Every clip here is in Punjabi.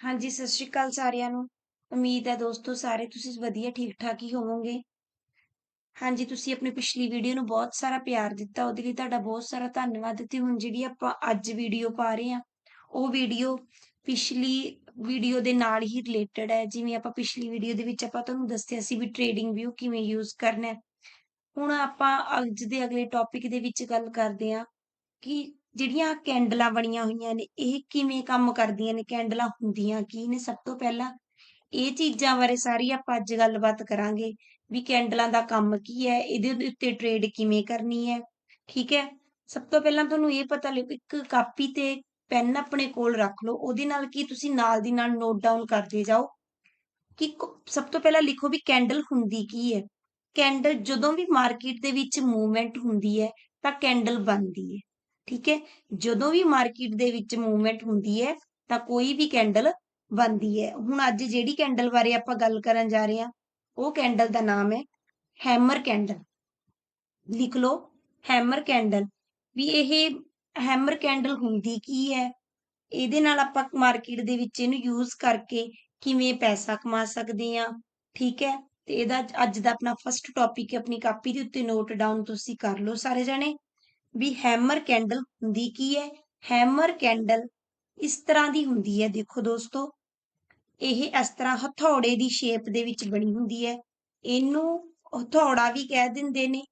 ਹਾਂਜੀ, ਸਤਿ ਸ਼੍ਰੀ ਅਕਾਲ ਸਾਰਿਆਂ ਨੂੰ। ਉਮੀਦ ਹੈ ਦੋਸਤੋ ਸਾਰੇ ਤੁਸੀਂ ਵਧੀਆ ਠੀਕ-ਠਾਕ ਹੀ ਹੋਵੋਗੇ। ਹਾਂਜੀ, ਤੁਸੀਂ ਆਪਣੀ ਪਿਛਲੀ ਵੀਡੀਓ ਨੂੰ ਬਹੁਤ ਸਾਰਾ ਪਿਆਰ ਦਿੱਤਾ, ਉਹਦੇ ਲਈ ਤੁਹਾਡਾ ਬਹੁਤ ਸਾਰਾ ਧੰਨਵਾਦ ਤੇ ਹੁਣ ਜਿਹੜੀ ਆਪਾਂ ਅੱਜ ਵੀਡੀਓ ਪਾ ਰਹੇ ਹਾਂ, ਉਹ ਵੀਡੀਓ ਪਿਛਲੀ ਵੀਡੀਓ ਦੇ ਨਾਲ ਹੀ ਰਿਲੇਟਡ ਹੈ। ਜਿਵੇਂ ਆਪਾਂ ਪਿਛਲੀ ਵੀਡੀਓ ਦੇ ਵਿੱਚ ਆਪਾਂ ਤੁਹਾਨੂੰ ਦੱਸਿਆ ਸੀ ਵੀ ਟ੍ਰੇਡਿੰਗ ਵਿਊ ਕਿਵੇਂ ਯੂਜ਼ ਕਰਨਾ ਹੈ। ਹੁਣ ਆਪਾਂ ਅੱਜ ਦੇ ਅਗਲੇ ਟੌਪਿਕ ਦੇ ਵਿੱਚ ਗੱਲ ਕਰਦੇ ਹਾਂ ਕਿ ਜਿਹੜੀਆਂ ਕੈਂਡਲਾਂ ਬਣੀਆਂ ਹੋਈਆਂ ਨੇ, ਇਹ ਕਿਵੇਂ ਕੰਮ ਕਰਦੀਆਂ ਨੇ? ਕੈਂਡਲਾਂ ਹੁੰਦੀਆਂ ਕੀ ਨੇ? ਸਭ ਤੋਂ ਪਹਿਲਾਂ ਇਹ ਚੀਜ਼ਾਂ ਬਾਰੇ ਸਾਰੀ ਆਪਾਂ ਅੱਜ ਗੱਲਬਾਤ ਕਰਾਂਗੇ ਵੀ ਕੈਂਡਲਾਂ ਦਾ ਕੰਮ ਕੀ ਹੈ, ਇਹਦੇ ਉੱਤੇ ਟ੍ਰੇਡ ਕਿਵੇਂ ਕਰਨੀ ਹੈ, ਠੀਕ ਹੈ? ਸਭ ਤੋਂ ਪਹਿਲਾਂ ਤੁਹਾਨੂੰ ਇਹ ਪਤਾ ਲੱਗ, ਇੱਕ ਕਾਪੀ ਤੇ ਪੈਨ ਆਪਣੇ ਕੋਲ ਰੱਖ ਲਓ, ਉਹਦੇ ਨਾਲ ਕੀ ਤੁਸੀਂ ਨਾਲ ਦੀ ਨਾਲ ਨੋਟ ਡਾਊਨ ਕਰਦੇ ਜਾਓ ਕਿ ਸਭ ਤੋਂ ਪਹਿਲਾਂ ਲਿਖੋ ਵੀ ਕੈਂਡਲ ਹੁੰਦੀ ਕੀ ਹੈ? ਕੈਂਡਲ ਜਦੋਂ ਵੀ ਮਾਰਕੀਟ ਦੇ ਵਿੱਚ ਮੂਵਮੈਂਟ ਹੁੰਦੀ ਹੈ ਤਾਂ ਕੈਂਡਲ ਬਣਦੀ ਹੈ। ਠੀਕ ਹੈ? ਜਦੋਂ ਵੀ ਮਾਰਕੀਟ ਦੇ ਵਿੱਚ ਮੂਵਮੈਂਟ ਹੁੰਦੀ ਹੈ, ਤਾਂ ਕੋਈ ਵੀ ਕੈਂਡਲ ਬਣਦੀ ਹੈ। ਹੁਣ ਅੱਜ ਜਿਹੜੀ ਕੈਂਡਲ ਬਾਰੇ ਆਪਾਂ ਗੱਲ ਕਰਨ ਜਾ ਰਹੇ ਹਾਂ, ਉਹ ਕੈਂਡਲ ਦਾ ਨਾਮ ਹੈ ਹੈਮਰ ਕੈਂਡਲ ਲਿਖ ਲਓ ਹੈਮਰ ਕੈਂਡਲ ਵੀ ਇਹ ਹੈਮਰ ਕੈਂਡਲ ਹੁੰਦੀ ਕੀ ਹੈ? ਇਹਦੇ ਨਾਲ ਆਪਾਂ ਮਾਰਕੀਟ ਦੇ ਵਿੱਚ ਇਹਨੂੰ ਯੂਜ਼ ਕਰਕੇ ਕਿਵੇਂ ਪੈਸਾ ਕਮਾ ਸਕਦੇ ਆ ਠੀਕ ਹੈ? ਤੇ ਇਹਦਾ ਅੱਜ ਦਾ ਆਪਣਾ ਫਸਟ ਟੌਪਿਕ ਹੈ, ਆਪਣੀ ਕਾਪੀ ਦੇ ਉੱਤੇ ਨੋਟ ਡਾਊਨ ਤੁਸੀਂ ਕਰ ਲਓ ਸਾਰੇ ਜਣੇ। ਵੀ ਹੈਮਰ ਕੈਂਡਲ ਹੁੰਦੀ ਕੀ ਹੈ? ਹੈਮਰ ਕੈਂਡਲ ਇਸ ਤਰ੍ਹਾਂ ਦੀ ਹੁੰਦੀ ਹੈ, ਦੇਖੋ ਦੋਸਤੋ। ਇਹ ਇਸ ਤਰ੍ਹਾਂ ਹਥੌੜੇ ਦੀ ਸ਼ੇਪ ਦੇ ਵਿੱਚ ਬਣੀ ਹੁੰਦੀ ਹੈ। ਇਹਨੂੰ ਹਥੌੜਾ ਵੀ ਕਹਿ ਦਿੰਦੇ ਨੇ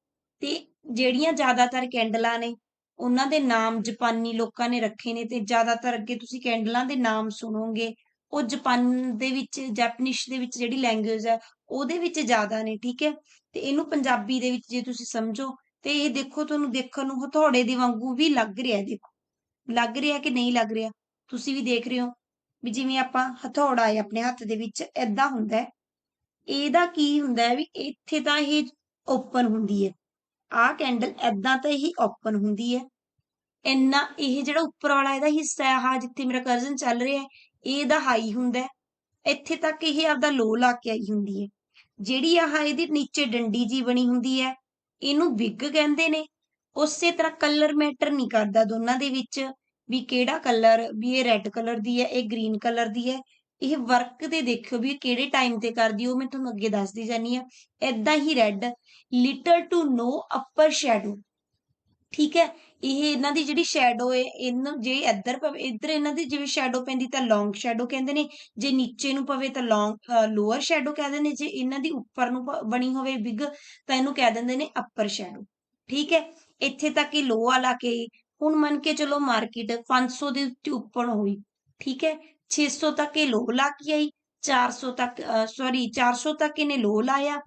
ਤੇ ਜਿਹੜੀਆਂ ਜ਼ਿਆਦਾਤਰ ਕੈਂਡਲਾਂ ਨੇ, ਉਹਨਾਂ ਦੇ ਨਾਮ ਜਾਪਾਨੀ ਲੋਕਾਂ ਨੇ ਰੱਖੇ ਨੇ ਤੇ ਜ਼ਿਆਦਾਤਰ ਅੱਗੇ ਤੁਸੀਂ ਕੈਂਡਲਾਂ ਦੇ ਨਾਮ ਸੁਣੋਗੇ, ਉਹ ਜਾਪਾਨ ਦੇ ਵਿੱਚ ਜੈਪਨੀਸ਼ ਦੇ ਵਿੱਚ ਜਿਹੜੀ ਲੈਂਗੁਏਜ ਹੈ, ਉਹਦੇ ਵਿੱਚ ਜ਼ਿਆਦਾ ਨੇ, ਠੀਕ ਹੈ? ਤੇ ਇਹਨੂੰ ਪੰਜਾਬੀ ਦੇ ਵਿੱਚ ਜੇ ਤੁਸੀਂ ਸਮਝੋ ਤੇ ਇਹ ਦੇਖੋ ਤੁਹਾਨੂੰ ਦੇਖਣ ਨੂੰ ਹਥੌੜੇ ਦੇ ਵਾਂਗੂ ਵੀ ਲੱਗ ਰਿਹਾ ਦੇਖੋ। ਲੱਗ ਰਿਹਾ ਕਿ ਨਹੀਂ ਲੱਗ ਰਿਹਾ? ਤੁਸੀਂ ਵੀ ਦੇਖ ਰਹੇ ਹੋ ਵੀ ਜਿਵੇਂ ਆਪਾਂ ਹਥੌੜਾ ਹੈ ਆਪਣੇ ਹੱਥ ਦੇ ਵਿੱਚ ਐਦਾਂ ਹੁੰਦਾ ਹੈ। ਇਹਦਾ ਕੀ ਹੁੰਦਾ ਹੈ ਵੀ ਇੱਥੇ ਤਾਂ ਇਹ ਓਪਨ ਹੁੰਦੀ ਹੈ। ਆਹ ਕੈਂਡਲ ਐਦਾਂ ਤਾਂ ਇਹ ਓਪਨ ਹੁੰਦੀ ਹੈ। ਇੰਨਾ ਇਹ ਜਿਹੜਾ ਉੱਪਰ ਵਾਲਾ ਇਹਦਾ ਹਿੱਸਾ ਹੈ, ਆਹ ਜਿੱਥੇ ਮੇਰਾ ਕਰਜ਼ਨ ਚੱਲ ਰਿਹਾ ਹੈ, ਇਹਦਾ ਹਾਈ ਹੁੰਦਾ ਹੈ। ਇੱਥੇ ਤੱਕ ਇਹ ਆਪਦਾ ਲੋ ਲਾ ਕੇ ਆਈ ਹੁੰਦੀ ਹੈ। ਜਿਹੜੀ ਆਹ ਇਹਦੀ ਨੀਚੇ ਡੰਡੀ ਜੀ ਬਣੀ ਹੁੰਦੀ ਹੈ ਇਹਨੂੰ ਵਿਗ ਕਹਿੰਦੇ ਨੇ। ਉਸੇ ਤਰ੍ਹਾਂ ਕਲਰ ਮੈਟਰ ਨਹੀਂ ਕਰਦਾ ਦੋਨਾਂ ਦੇ ਵਿੱਚ ਵੀ ਕਿਹੜਾ ਕਲਰ ਵੀ ਇਹ ਰੈੱਡ ਕਲਰ ਦੀ ਹੈ, ਇਹ ਗ੍ਰੀਨ ਕਲਰ ਦੀ ਹੈ। ਇਹ ਵਰਕ ਤੇ ਦੇਖਿਓ ਵੀ ਕਿਹੜੇ ਟਾਈਮ ਤੇ ਕਰਦੀ ਉਹ ਮੈਂ ਤੁਹਾਨੂੰ ਅੱਗੇ ਦੱਸਦੀ ਜਾਨੀ ਆ ਐਦਾਂ ਹੀ red little to no upper shadow ਠੀਕ ਹੈ, ਇਹ ਇਹਨਾਂ ਦੀ ਜਿਹੜੀ ਸ਼ੈਡੋ ਹੈ, ਇਹਨੂੰ ਜੇ ਇੱਧਰ ਪਵੇ, ਇੱਧਰ ਇਹਨਾਂ ਦੀ ਜਿਵੇਂ ਸ਼ੈਡੋ ਪੈਂਦੀ ਤਾਂ ਲੌਂਗ ਸ਼ੈਡੋ ਕਹਿੰਦੇ ਨੇ, ਜੇ ਨੀਚੇ ਨੂੰ ਪਵੇ ਤਾਂ ਲੌਂਗ ਲੋਅਰ ਸ਼ੈਡੋ ਕਹਿੰਦੇ ਨੇ, ਜੇ ਇਹਨਾਂ ਦੀ ਉੱਪਰ ਨੂੰ ਬਣੀ ਹੋਵੇ ਬਿਗ ਤਾਂ ਇਹਨੂੰ ਕਹਿ ਦਿੰਦੇ ਨੇ ਅਪਰ ਸ਼ੈਡੋ ਠੀਕ ਹੈ, ਇੱਥੇ ਤੱਕ ਹੀ ਲੋ ਵਾਲਾ ਕੇ, ਹੁਣ ਮੰਨ ਕੇ ਚਲੋ ਮਾਰਕੀਟ 500 ਦੇ ਉੱਤੇ ਉੱਪਰ ਹੋਈ, ਠੀਕ ਹੈ 600 ਤੱਕ ਇਹ ਲੋ ਲਾ ਕੇ ਆਈ 400 ਤੱਕ ਸੌਰੀ 400 ਤੱਕ ਇਹਨੇ ਲੋ ਲਾਇਆ,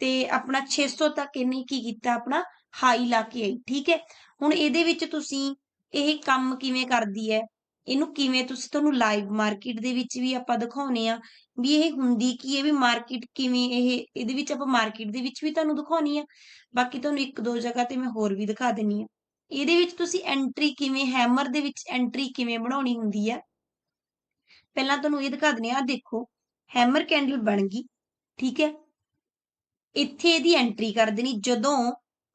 ਤੇ ਆਪਣਾ 600 ਤੱਕ ਇਹਨੇ ਕੀ ਕੀਤਾ ਆਪਣਾ ਹਾਈ ਲਾ ਕੇ ਆਈ ਠੀਕ ਹੈ? ਹੁਣ ਇਹਦੇ ਵਿੱਚ ਤੁਸੀਂ ਇਹ ਕੰਮ ਕਿਵੇਂ ਕਰਦੀ ਹੈ? ਇਹਨੂੰ ਕਿਵੇਂ ਤੁਸੀਂ ਤੁਹਾਨੂੰ ਲਾਈਵ ਮਾਰਕੀਟ ਦੇ ਵਿੱਚ ਵੀ ਆਪਾਂ ਦਿਖਾਉਨੇ ਆ ਵੀ ਇਹ ਹੁੰਦੀ ਕੀ ਹੈ, ਵੀ ਮਾਰਕੀਟ ਕਿਵੇਂ ਇਹ, ਇਹਦੇ ਵਿੱਚ ਆਪਾਂ ਮਾਰਕੀਟ ਦੇ ਵਿੱਚ ਵੀ ਤੁਹਾਨੂੰ ਦਿਖਾਉਣੀ ਆ ਬਾਕੀ ਤੁਹਾਨੂੰ ਇੱਕ ਦੋ ਜਗ੍ਹਾ ਤੇ ਮੈਂ ਹੋਰ ਵੀ ਦਿਖਾ ਦਿੰਨੀ ਆ ਇਹਦੇ ਵਿੱਚ ਤੁਸੀਂ ਐਂਟਰੀ ਕਿਵੇਂ ਹੈਮਰ ਦੇ ਵਿੱਚ ਐਂਟਰੀ ਕਿਵੇਂ ਬਣਾਉਣੀ ਹੁੰਦੀ ਹੈ? ਪਹਿਲਾਂ ਤੁਹਾਨੂੰ ਇਹ ਦਿਖਾ ਦਿੰਨੇ ਆ ਦੇਖੋ ਹੈਮਰ ਕੈਂਡਲ ਬਣ ਗਈ, ਠੀਕ ਹੈ? ਇੱਥੇ ਇਹਦੀ ਐਂਟਰੀ ਕਰ ਦੇਣੀ, ਜਦੋਂ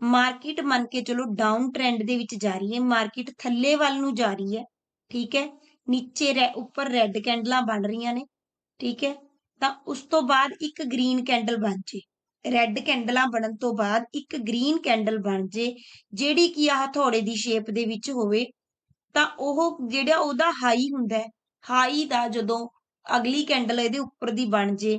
ਮਾਰਕੀਟ ਮੰਨ ਕੇ ਚਲੋ ਡਾਊਨ ਟ੍ਰੈਂਡ ਦੇ ਵਿੱਚ ਜਾ ਰਹੀ ਹੈ, ਮਾਰਕੀਟ ਥੱਲੇ ਵੱਲ ਨੂੰ ਜਾ ਰਹੀ ਹੈ, ਠੀਕ ਹੈ, ਨੀਚੇ ਉੱਪਰ ਰੈੱਡ ਕੈਂਡਲਾਂ ਬਣ ਰਹੀਆਂ ਨੇ, ਠੀਕ ਹੈ, ਤਾਂ ਉਸ ਤੋਂ ਬਾਅਦ ਇੱਕ ਗ੍ਰੀਨ ਕੈਂਡਲ ਬਣ ਜੇ ਰੈੱਡ ਕੈਂਡਲਾਂ ਬਣਨ ਤੋਂ ਬਾਅਦ ਇੱਕ ਗ੍ਰੀਨ ਕੈਂਡਲ ਬਣ ਜੇ, ਜਿਹੜੀ ਕਿ ਆ ਹਥੌੜੇ ਦੀ ਸ਼ੇਪ ਦੇ ਵਿੱਚ ਹੋਵੇ, ਤਾਂ ਉਹ ਜਿਹੜਾ ਉਹਦਾ ਹਾਈ ਹੁੰਦਾ ਹੈ ਹਾਈ ਦਾ ਜਦੋਂ ਅਗਲੀ ਕੈਂਡਲ ਇਹਦੇ ਉੱਪਰ ਦੀ ਬਣ ਜੇ,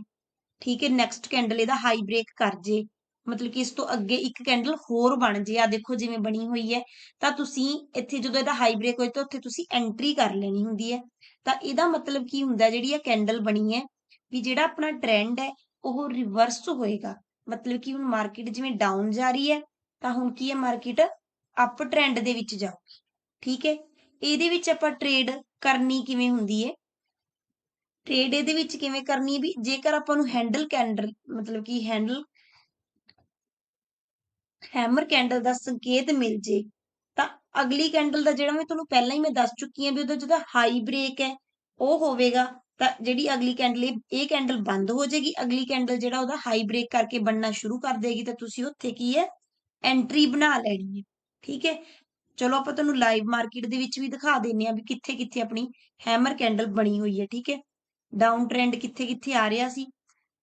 ਠੀਕ ਹੈ ਨੈਕਸਟ ਕੈਂਡਲ ਇਹਦਾ ਹਾਈ ਬ੍ਰੇਕ ਕਰ ਜੇ ਮਤਲਬ ਕਿ ਇਸ ਤੋਂ ਅੱਗੇ ਇੱਕ ਕੈਂਡਲ ਹੋਰ ਬਣ ਜੇ ਆ ਦੇਖੋ ਜਿਵੇਂ ਬਣੀ ਹੋਈ ਹੈ, ਤਾਂ ਤੁਸੀਂ ਇੱਥੇ ਜਦੋਂ ਇਹਦਾ ਹਾਈ ਬ੍ਰੇਕ ਹੋਏ ਤਾਂ ਉੱਥੇ ਤੁਸੀਂ ਐਂਟਰੀ ਕਰ ਲੈਣੀ ਹੁੰਦੀ ਹੈ। ਤਾਂ ਇਹਦਾ ਮਤਲਬ ਕੀ ਹੁੰਦਾ, ਜਿਹੜੀ ਇਹ ਕੈਂਡਲ ਬਣੀ ਹੈ, ਵੀ ਜਿਹੜਾ ਆਪਣਾ ਟ੍ਰੈਂਡ ਹੈ, ਉਹ ਰਿਵਰਸ ਹੋਏਗਾ। ਮਤਲਬ ਕਿ ਹੁਣ ਮਾਰਕੀਟ ਜਿਵੇਂ ਡਾਊਨ ਜਾ ਰਹੀ ਹੈ, ਤਾਂ ਹੁਣ ਕੀ ਹੈ ਮਾਰਕੀਟ ਅਪ ਟ੍ਰੈਂਡ ਦੇ ਵਿੱਚ ਜਾਊਗੀ। ਠੀਕ ਹੈ? ਇਹਦੇ ਵਿੱਚ ਆਪਾਂ ਟ੍ਰੇਡ ਕਰਨੀ ਕਿਵੇਂ ਹੁੰਦੀ ਹੈ? ਟ੍ਰੇਡ ਇਹਦੇ ਵਿੱਚ ਕਿਵੇਂ ਕਰਨੀ ਵੀ ਜੇਕਰ ਆਪਾਂ ਨੂੰ ਹੈਂਡਲ ਕੈਂਡਲ ਮਤਲਬ ਕਿ ਹੈਂਡਲ ਹੈਮਰ ਕੈਂਡਲ ਦਾ ਸੰਕੇਤ ਮਿਲ ਜੇ, ਤਾਂ ਅਗਲੀ ਕੈਂਡਲ ਦਾ ਜਿਹੜਾ ਮੈਂ ਤੁਹਾਨੂੰ ਪਹਿਲਾਂ ਹੀ ਮੈਂ ਦੱਸ ਚੁੱਕੀ ਹਾਂ ਵੀ ਉਹਦਾ ਜਿਹੜਾ ਹਾਈ ਬ੍ਰੇਕ ਹੈ, ਉਹ ਹੋਵੇਗਾ, ਤਾਂ ਜਿਹੜੀ ਅਗਲੀ ਕੈਂਡਲ ਇਹ ਕੈਂਡਲ ਬੰਦ ਹੋ ਜਾਏਗੀ, ਅਗਲੀ ਕੈਂਡਲ ਜਿਹੜਾ ਉਹਦਾ ਹਾਈ ਬ੍ਰੇਕ ਕਰਕੇ ਬਣਨਾ ਸ਼ੁਰੂ ਕਰ ਦੇਗੀ, ਤਾਂ ਤੁਸੀਂ ਉੱਥੇ ਕੀ ਹੈ ਐਂਟਰੀ ਬਣਾ ਲੈਣੀ ਹੈ, ਠੀਕ ਹੈ ਚਲੋ ਆਪਾਂ ਤੁਹਾਨੂੰ ਲਾਈਵ ਮਾਰਕੀਟ ਦੇ ਵਿੱਚ ਵੀ ਦਿਖਾ ਦਿੰਨੇ ਆ ਵੀ ਕਿੱਥੇ ਕਿੱਥੇ ਆਪਣੀ ਹੈਮਰ ਕੈਂਡਲ ਬਣੀ ਹੋਈ ਹੈ, ਠੀਕ ਹੈ ਡਾਊਨ ਟ੍ਰੈਂਡ ਕਿੱਥੇ-ਕਿੱਥੇ ਆ ਰਿਹਾ ਸੀ।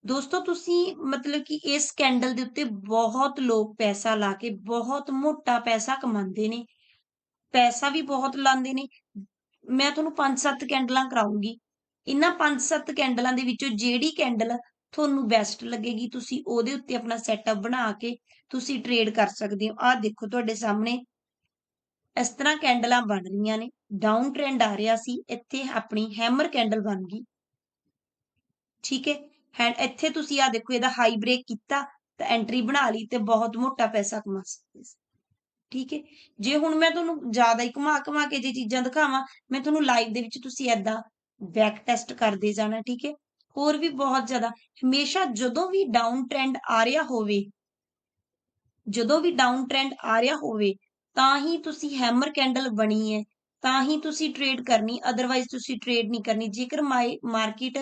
ਦੋਸਤੋ, ਤੁਸੀਂ ਮਤਲਬ ਕਿ ਇਸ ਕੈਂਡਲ ਦੇ ਉੱਤੇ ਬਹੁਤ ਲੋਕ ਪੈਸਾ ਲਾ ਕੇ ਬਹੁਤ ਮੋਟਾ ਪੈਸਾ ਕਮਾਉਂਦੇ ਨੇ। ਪੈਸਾ ਵੀ ਬਹੁਤ ਲਾਉਂਦੇ ਨੇ। ਮੈਂ ਤੁਹਾਨੂੰ 5-7 ਕੈਂਡਲਾਂ ਕਰਾਉਂਗੀ। ਇਹਨਾਂ 5-7 ਕੈਂਡਲਾਂ ਦੇ ਵਿੱਚੋਂ ਜਿਹੜੀ ਕੈਂਡਲ ਤੁਹਾਨੂੰ ਬੈਸਟ ਲੱਗੇਗੀ, ਤੁਸੀਂ ਉਹਦੇ ਉੱਤੇ ਆਪਣਾ ਸੈਟਅਪ ਬਣਾ ਕੇ ਤੁਸੀਂ ਟ੍ਰੇਡ ਕਰ ਸਕਦੇ ਹੋ। ਆਹ ਦੇਖੋ ਤੁਹਾਡੇ ਸਾਹਮਣੇ ਇਸ ਤਰ੍ਹਾਂ ਕੈਂਡਲਾਂ ਬਣ ਰਹੀਆਂ ਨੇ। ਡਾਊਨ ਟ੍ਰੈਂਡ ਆ ਰਿਹਾ ਸੀ। ਇੱਥੇ ਆਪਣੀ ਹੈਮਰ ਕੈਂਡਲ ਬਣ ਗਈ। ਠੀਕ ਹੈ। ਹੈ ਇੱਥੇ ਤੁਸੀਂ ਆ ਦੇਖੋ ਇਹਦਾ ਹਾਈ ਬ੍ਰੇਕ ਕੀਤਾ ਤਾਂ ਐਂਟਰੀ ਬਣਾ ਲਈ ਤੇ ਬਹੁਤ ਮੋਟਾ ਪੈਸਾ ਕਮਾ ਸਕਦੇ ਠੀਕ ਹੈ। ਜੇ ਹੁਣ ਮੈਂ ਤੁਹਾਨੂੰ ਜ਼ਿਆਦਾ ਹੀ ਘੁਮਾ-ਘੁਮਾ ਕੇ ਜੇ ਚੀਜ਼ਾਂ ਦਿਖਾਵਾਂ, ਮੈਂ ਤੁਹਾਨੂੰ ਲਾਈਵ ਦੇ ਵਿੱਚ ਤੁਸੀਂ ਏਦਾਂ ਬੈਕ ਟੈਸਟ ਕਰਦੇ ਜਾਣਾ ਠੀਕ ਹੈ। ਹੋਰ ਵੀ ਬਹੁਤ ਜ਼ਿਆਦਾ ਹਮੇਸ਼ਾ ਜਦੋਂ ਵੀ ਡਾਊਨ ਟ੍ਰੈਂਡ ਆ ਰਿਹਾ ਹੋਵੇ ਜਦੋਂ ਵੀ ਡਾਊਨ ਟ੍ਰੈਂਡ ਆ ਰਿਹਾ ਹੋਵੇ ਤਾਂ ਹੀ ਤੁਸੀਂ ਹੈਮਰ ਕੈਂਡਲ ਬਣੀ ਹੈ ਤਾਂ ਹੀ ਤੁਸੀਂ ਟ੍ਰੇਡ ਕਰਨੀ ਅਦਰਵਾਈਜ਼ ਤੁਸੀਂ ਟ੍ਰੇਡ ਨਹੀਂ ਕਰਨੀ ਜੇਕਰ ਮਾਰਕੀਟ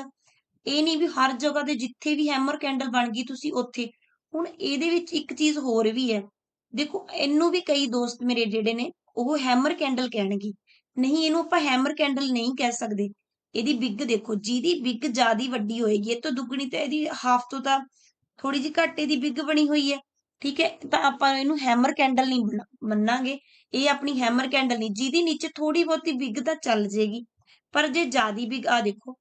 ਇਹ ਨਹੀਂ ਵੀ ਹਰ ਜਗ੍ਹਾ ਤੇ ਜਿੱਥੇ ਵੀ ਹੈਮਰ ਕੈਂਡਲ ਬਣ ਗਈ ਤੁਸੀਂ ਉੱਥੇ। ਹੁਣ ਇਹਦੇ ਵਿੱਚ ਇੱਕ ਚੀਜ਼ ਹੋਰ ਵੀ ਹੈ। ਦੇਖੋ, ਇਹਨੂੰ ਵੀ ਕਈ ਦੋਸਤ ਮੇਰੇ ਜਿਹੜੇ ਨੇ, ਉਹ ਹੈਮਰ ਕੈਂਡਲ ਕਹਿਣਗੇ। ਨਹੀਂ, ਇਹਨੂੰ ਆਪਾਂ ਹੈਮਰ ਕੈਂਡਲ ਨਹੀਂ ਕਹਿ ਸਕਦੇ। ਇਹਦੀ ਬਿੱਗ ਦੇਖੋ, ਜਿਹਦੀ ਬਿੱਗ ਜਿਆਦੀ ਵੱਡੀ ਹੋਏਗੀ, ਇਹ ਤੋਂ ਦੁੱਗਣੀ ਤੇ ਇਹਦੀ ਹਾਫ ਤੋਂ ਤਾਂ ਥੋੜੀ ਜਿਹੀ ਘੱਟ ਇਹਦੀ ਬਿੱਗ ਬਣੀ ਹੋਈ ਹੈ। ਠੀਕ ਹੈ? ਤਾਂ ਆਪਾਂ ਇਹਨੂੰ ਹੈਮਰ ਕੈਂਡਲ ਨਹੀਂ ਮੰਨਾਂਗੇ। ਇਹ ਆਪਣੀ ਹੈਮਰ ਕੈਂਡਲ ਨਹੀਂ, ਜਿਹਦੀ ਨੀਚੇ ਥੋੜੀ ਬਹੁਤੀ ਬਿੱਗ ਤਾਂ ਚੱਲ ਜੇਗੀ। ਪਰ ਜੇ ਜਿਆਦੀ ਬਿੱਗ ਆ ਦੇਖੋ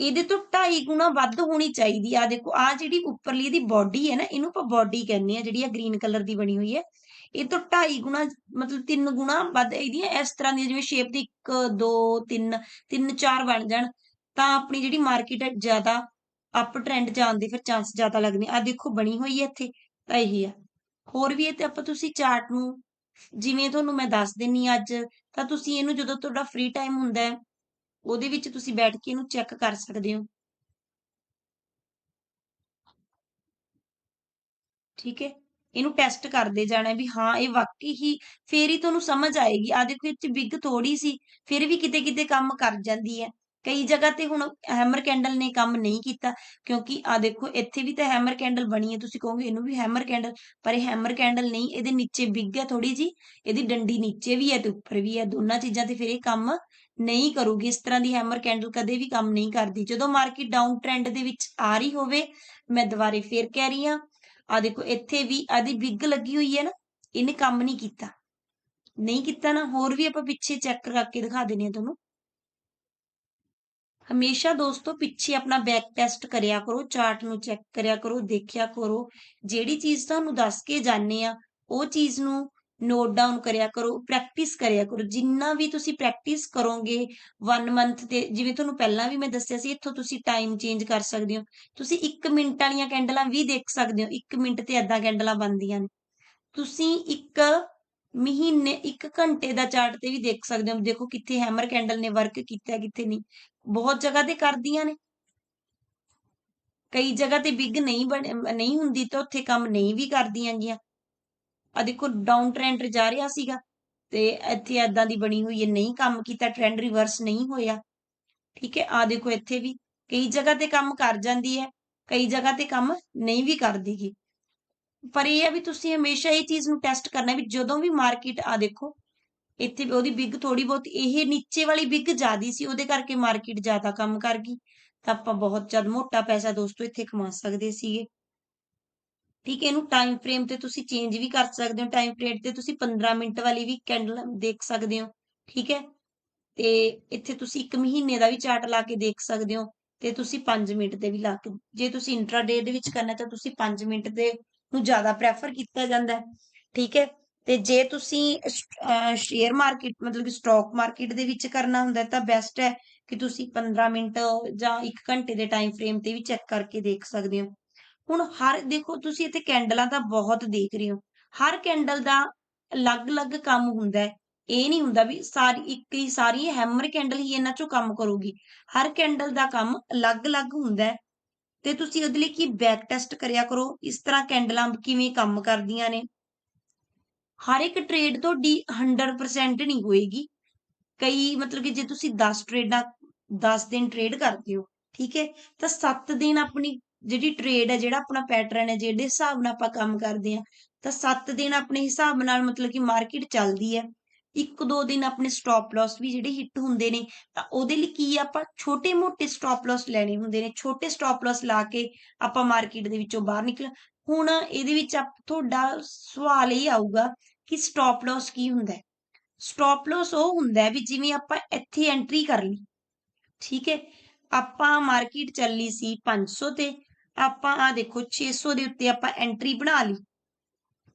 ਇਹਦੇ ਤੋਂ 2.5 ਗੁਣਾ ਵੱਧ ਹੋਣੀ ਚਾਹੀਦੀ ਆ। ਦੇਖੋ ਆ ਜਿਹੜੀ ਉੱਪਰਲੀ ਇਹਦੀ ਬਾਡੀ ਹੈ ਨਾ, ਇਹਨੂੰ ਆਪਾਂ ਬਾਡੀ ਕਹਿੰਦੇ ਆ, ਜਿਹੜੀ ਆ ਗ੍ਰੀਨ ਕਲਰ ਦੀ ਬਣੀ ਹੋਈ ਹੈ। ਇਹ ਤੋਂ 2.5 ਗੁਣਾ, ਮਤਲਬ 3 ਗੁਣਾ ਵੱਧ ਇਹਦੀ ਇਸ ਤਰ੍ਹਾਂ ਦੀ ਜਿਵੇਂ ਸ਼ੇਪ ਦੀ 1 2 3 3 4 ਬਣ ਜਾਣ, ਤਾਂ ਆਪਣੀ ਜਿਹੜੀ ਮਾਰਕੀਟ ਜ਼ਿਆਦਾ ਅਪ ਟ੍ਰੈਂਡ ਜਾਣ ਦੇ ਫਿਰ ਚਾਂਸ ਜ਼ਿਆਦਾ ਲੱਗਦੇ ਆ। ਦੇਖੋ, ਬਣੀ ਹੋਈ ਹੈ ਇੱਥੇ, ਤਾਂ ਇਹੀ ਆ। ਹੋਰ ਵੀ ਇਹ ਤੇ ਆਪਾਂ ਤੁਸੀਂ ਚਾਰਟ ਨੂੰ ਜਿਵੇਂ ਤੁਹਾਨੂੰ ਮੈਂ ਦੱਸ ਦਿੰਨੀ ਅੱਜ, ਤਾਂ ਤੁਸੀਂ ਇਹਨੂੰ ਜਦੋਂ ਤੁਹਾਡਾ ਫ੍ਰੀ ਟਾਈਮ ਹੁੰਦਾ ਹੈ ਉਹਦੇ ਵਿੱਚ ਤੁਸੀਂ ਬੈਠ ਕੇ ਇਹਨੂੰ ਚੈੱਕ ਕਰ ਸਕਦੇ ਹੋ। ਠੀਕ ਹੈ? ਇਹਨੂੰ ਟੈਸਟ ਕਰਦੇ ਜਾਣਾ ਵੀ ਹਾਂ, ਇਹ ਵਾਕਈ ਹੀ ਫੇਰ ਹੀ ਤੁਹਾਨੂੰ ਸਮਝ ਆਏਗੀ। ਆ ਦੇਖੋ ਇੱਥੇ ਬਿੱਗ ਥੋੜੀ ਸੀ, ਫਿਰ ਵੀ ਕਿਤੇ ਕਿਤੇ ਕੰਮ ਕਰ ਜਾਂਦੀ ਹੈ। ਕਈ ਜਗ੍ਹਾ ਤੇ ਹੁਣ ਹੈਮਰ ਕੈਂਡਲ ਨੇ ਕੰਮ ਨਹੀਂ ਕੀਤਾ, ਕਿਉਂਕਿ ਆ ਦੇਖੋ, ਇੱਥੇ ਵੀ ਤਾਂ ਹੈਮਰ ਕੈਂਡਲ ਬਣੀ ਹੈ। ਤੁਸੀਂ ਕਹੋਗੇ ਇਹਨੂੰ ਵੀ ਹੈਮਰ ਕੈਂਡਲ ਪਰ ਇਹ ਹੈਮਰ ਕੈਂਡਲ ਨਹੀਂ, ਇਹਦੇ ਨੀਚੇ ਬਿੱਗ ਹੈ ਥੋੜੀ ਜੀ ਇਹਦੀ ਡੰਡੀ ਨੀਚੇ ਵੀ ਹੈ ਤੇ ਉੱਪਰ ਵੀ ਹੈ। ਦੋਨਾਂ ਚੀਜ਼ਾਂ ਤੇ ਫਿਰ ਇਹ ਕੰਮ ਨਹੀਂ ਕਰੂਗੀ, ਇਸ ਤਰ੍ਹਾਂ ਦੀ ਹੈਮਰ ਕੈਂਡਲ ਕਦੇ ਵੀ ਕੰਮ ਨਹੀਂ ਕਰਦੀ। ਜਦੋਂ ਮਾਰਕੀਟ ਡਾਊਨ ਟ੍ਰੈਂਡ ਦੇ ਵਿੱਚ ਆ ਰਹੀ ਹੋਵੇ, ਮੈਂ ਦੁਬਾਰੇ ਫੇਰ ਕਹਿ ਰਹੀ ਹਾਂ ਆ ਦੇਖੋ, ਇੱਥੇ ਵੀ ਆਦੀ ਬਿੱਗ ਲੱਗੀ ਹੋਈ ਹੈ ਨਾ, ਇਹਨੇ ਕੰਮ ਨਹੀਂ ਕੀਤਾ। ਨਹੀਂ ਕੀਤਾ ਨਾ, ਹੋਰ ਵੀ ਆਪਾਂ ਪਿੱਛੇ ਚੈੱਕ ਕਰਕੇ ਦਿਖਾ ਦਿੰਨੇ ਆ ਤੁਹਾਨੂੰ। ਹਮੇਸ਼ਾ ਦੋਸਤੋ, ਪਿੱਛੇ ਆਪਣਾ ਬੈਕ ਟੈਸਟ ਕਰਿਆ ਕਰੋ ਚਾਰਟ ਨੂੰ ਚੈੱਕ ਕਰਿਆ ਕਰੋ, ਦੇਖਿਆ ਕਰੋ। ਜਿਹੜੀ ਚੀਜ਼ ਤੁਹਾਨੂੰ ਦੱਸ ਕੇ ਜਾਣੇ ਆ ਉਹ ਚੀਜ਼ ਨੂੰ ਨੋਟ ਡਾਊਨ ਕਰਿਆ ਕਰੋ ਪ੍ਰੈਕਟਿਸ ਕਰਿਆ ਕਰੋ। ਜਿੰਨਾ ਵੀ ਤੁਸੀਂ ਪ੍ਰੈਕਟਿਸ ਕਰੋਗੇ 1 ਮੰਥ ਤੇ, ਜਿਵੇਂ ਤੁਹਾਨੂੰ ਪਹਿਲਾਂ ਵੀ ਮੈਂ ਦੱਸਿਆ ਸੀ, ਇੱਥੋਂ ਤੁਸੀਂ ਟਾਈਮ ਚੇਂਜ ਕਰ ਸਕਦੇ ਹੋ। ਤੁਸੀਂ 1 ਮਿੰਟ ਵਾਲੀਆਂ ਕੈਂਡਲਾਂ ਵੀ ਦੇਖ ਸਕਦੇ ਹੋ 1 ਮਿੰਟ ਤੇ ਐਦਾਂ ਕੈਂਡਲਾਂ ਬਣਦੀਆਂ ਨੇ। ਤੁਸੀਂ ਇੱਕ ਮਹੀਨੇ 1 ਘੰਟੇ ਦਾ ਚਾਰਟ ਤੇ ਵੀ ਦੇਖ ਸਕਦੇ ਹੋ, ਦੇਖੋ ਕਿੱਥੇ ਹੈਮਰ ਕੈਂਡਲ ਨੇ ਵਰਕ ਕੀਤਾ, ਕਿੱਥੇ ਨਹੀਂ। ਬਹੁਤ ਜਗ੍ਹਾ ਤੇ ਕਰਦੀਆਂ ਨੇ। ਕਈ ਜਗ੍ਹਾ ਤੇ ਬਿਗ ਨਹੀਂ ਨਹੀਂ ਹੁੰਦੀ ਤਾਂ ਉੱਥੇ ਕੰਮ ਨਹੀਂ ਵੀ ਕਰਦੀਆਂ ਗੀਆਂ। ਆ ਦੇਖੋ ਡਾਊਨ ਟ੍ਰੈਂਡ ਜਾ ਰਿਹਾ ਸੀਗਾ ਤੇ ਇੱਥੇ ਐਦਾਂ ਦੀ ਬਣੀ ਹੋਈ ਹੈ, ਨਹੀਂ ਕੰਮ ਕੀਤਾ ਟ੍ਰੈਂਡ ਰਿਵਰਸ ਨਹੀਂ ਹੋਇਆ। ਠੀਕ ਹੈ ਆ ਦੇਖੋ ਇੱਥੇ ਵੀ ਕਈ ਜਗ੍ਹਾ ਤੇ ਕੰਮ ਕਰ ਜਾਂਦੀ ਹੈ, ਕਈ ਜਗ੍ਹਾ ਤੇ ਕੰਮ ਨਹੀਂ ਵੀ ਕਰਦੀਗੀ ਪਰ ਇਹ ਹੈ ਵੀ ਤੁਸੀਂ ਹਮੇਸ਼ਾ ਇਹ ਚੀਜ਼ ਨੂੰ ਟੈਸਟ ਕਰਨਾ ਵੀ ਜਦੋਂ ਵੀ ਮਾਰਕੀਟ ਆ ਦੇਖੋ, ਇੱਥੇ ਉਹਦੀ ਬਿਗ ਥੋੜੀ ਬਹੁਤ, ਇਹ ਨੀਚੇ ਵਾਲੀ ਬਿਗ ਜ਼ਿਆਦੀ ਸੀ, ਉਹਦੇ ਕਰਕੇ ਮਾਰਕੀਟ ਜ਼ਿਆਦਾ ਕੰਮ ਕਰ ਗਈ। ਤਾਂ ਆਪਾਂ ਬਹੁਤ ਜਦ ਮੋਟਾ ਪੈਸਾ ਦੋਸਤੋ ਇੱਥੇ ਕਮਾ ਸਕਦੇ ਸੀਗੇ। ਠੀਕ ਹੈ, ਇਹਨੂੰ ਟਾਈਮ ਫਰੇਮ ਤੇ ਤੁਸੀਂ ਚੇਂਜ ਵੀ ਕਰ ਸਕਦੇ ਹੋ ਟਾਈਮ ਫਰੇਮ ਤੇ ਤੁਸੀਂ 15 ਮਿੰਟ ਵਾਲੀ ਵੀ ਕੈਂਡਲ ਦੇਖ ਸਕਦੇ ਹੋ, ਠੀਕ ਹੈ। ਤੇ ਇੱਥੇ ਤੁਸੀਂ 1 ਮਹੀਨੇ ਦਾ ਵੀ ਚਾਰਟ ਲਾ ਕੇ ਦੇਖ ਸਕਦੇ ਹੋ ਤੇ ਤੁਸੀਂ 5 ਮਿੰਟ ਦੇ ਵੀ ਲਾ ਕੇ, ਜੇ ਤੁਸੀਂ ਇੰਟਰਾਡੇ ਦੇ ਵਿੱਚ ਕਰਨਾ ਤਾਂ ਤੁਸੀਂ 5 ਮਿੰਟ ਦੇ ਨੂੰ ਜ਼ਿਆਦਾ ਪ੍ਰੈਫਰ ਕੀਤਾ ਜਾਂਦਾ ਹੈ, ਠੀਕ ਹੈ। ਤੇ ਜੇ ਤੁਸੀਂ ਸ਼ੇਅਰ ਮਾਰਕੀਟ ਮਤਲਬ ਕਿ ਸਟਾਕ ਮਾਰਕੀਟ ਦੇ ਵਿੱਚ ਕਰਨਾ ਹੁੰਦਾ ਤਾਂ ਬੈਸਟ ਹੈ ਕਿ ਤੁਸੀਂ 15 ਮਿੰਟ ਜਾਂ 1 ਘੰਟੇ ਦੇ ਟਾਈਮ ਫਰੇਮ ਤੇ ਵੀ ਚੈੱਕ ਕਰਕੇ ਦੇਖ ਸਕਦੇ ਹੋ। ਹੁਣ ਹਰ, ਦੇਖੋ ਤੁਸੀਂ ਇੱਥੇ ਕੈਂਡਲਾਂ ਤਾਂ ਬਹੁਤ ਦੇਖ ਰਹੇ ਹੋ। ਹਰ ਕੈਂਡਲ ਦਾ ਅਲੱਗ-ਅਲੱਗ ਕੰਮ ਹੁੰਦਾ ਹੈ। ਇਹ ਨਹੀਂ ਹੁੰਦਾ ਵੀ ਸਾਰੀ, ਇੱਕ ਹੀ ਸਾਰੀ ਹੈਮਰ ਕੈਂਡਲ ਹੀ ਇਹਨਾਂ ਚੋਂ ਕੰਮ ਕਰੂਗੀ। ਹਰ ਕੈਂਡਲ ਦਾ ਕੰਮ ਅਲੱਗ-ਅਲੱਗ ਹੁੰਦਾ ਹੈ। ਤੇ ਤੁਸੀਂ ਉਹਦੇ ਲਈ ਕੀ ਬੈਕ ਟੈਸਟ ਕਰਿਆ ਕਰੋ। ਇਸ ਤਰ੍ਹਾਂ ਕੈਂਡਲਾਂ ਕਿਵੇਂ ਕੰਮ ਕਰਦੀਆਂ ਨੇ। ਹਰ ਇੱਕ ਟ੍ਰੇਡ ਤੁਹਾਡੀ 100% ਨਹੀਂ ਹੋਏਗੀ। ਕਈ ਮਤਲਬ ਕਿ ਜੇ ਤੁਸੀਂ 10 ਟ੍ਰੇਡਾਂ 10 ਦਿਨ ਟ੍ਰੇਡ ਕਰਦੇ ਹੋ, ਠੀਕ ਹੈ? ਤਾਂ 7 ਦਿਨ ਆਪਣੀ ਜਿਹੜੀ ਟ੍ਰੇਡ ਹੈ ਜਿਹੜਾ ਆਪਣਾ ਪੈਟਰਨ ਹੈ ਜਿਹੜੇ ਹਿਸਾਬ ਨਾਲ ਆਪਾਂ ਕੰਮ ਕਰਦੇ ਆ, ਤਾਂ 7 ਦਿਨ ਆਪਣੇ ਹਿਸਾਬ ਨਾਲ ਮਤਲਬ ਕਿ ਮਾਰਕੀਟ ਚੱਲਦੀ ਹੈ ਇੱਕ ਦੋ ਦਿਨ ਆਪਣੇ ਸਟਾਪ ਲਾਸ ਵੀ ਜਿਹੜੇ ਹਿੱਟ ਹੁੰਦੇ ਨੇ, ਤਾਂ ਉਹਦੇ ਲਈ ਕੀ ਆਪਾਂ ਛੋਟੇ ਮੋਟੇ ਸਟਾਪ ਲਾਸ ਲੈਣੇ ਹੁੰਦੇ ਨੇ। ਛੋਟੇ ਸਟਾਪ ਲਾਸ ਲਾ ਕੇ ਆਪਾਂ ਮਾਰਕੀਟ ਦੇ ਵਿੱਚੋਂ ਬਾਹਰ ਨਿਕਲ ਹੁਣ ਇਹਦੇ ਵਿੱਚ ਤੁਹਾਡਾ ਸਵਾਲ ਇਹ ਆਊਗਾ ਕਿ ਸਟਾਪ ਲਾਸ ਕੀ ਹੁੰਦਾ ਹੈ? ਸਟਾਪ ਲਾਸ ਉਹ ਹੁੰਦਾ ਹੈ ਵੀ ਜਿਵੇਂ ਆਪਾਂ ਇੱਥੇ ਐਂਟਰੀ ਕਰ ਲਈ। ਠੀਕ ਹੈ? ਆਪਾਂ ਮਾਰਕੀਟ ਚੱਲੀ ਸੀ 500 ਤੇ ਆਪਾਂ ਆ ਦੇਖੋ 600 ਦੇ ਉੱਤੇ ਆਪਾਂ ਐਂਟਰੀ ਬਣਾ ਲਈ।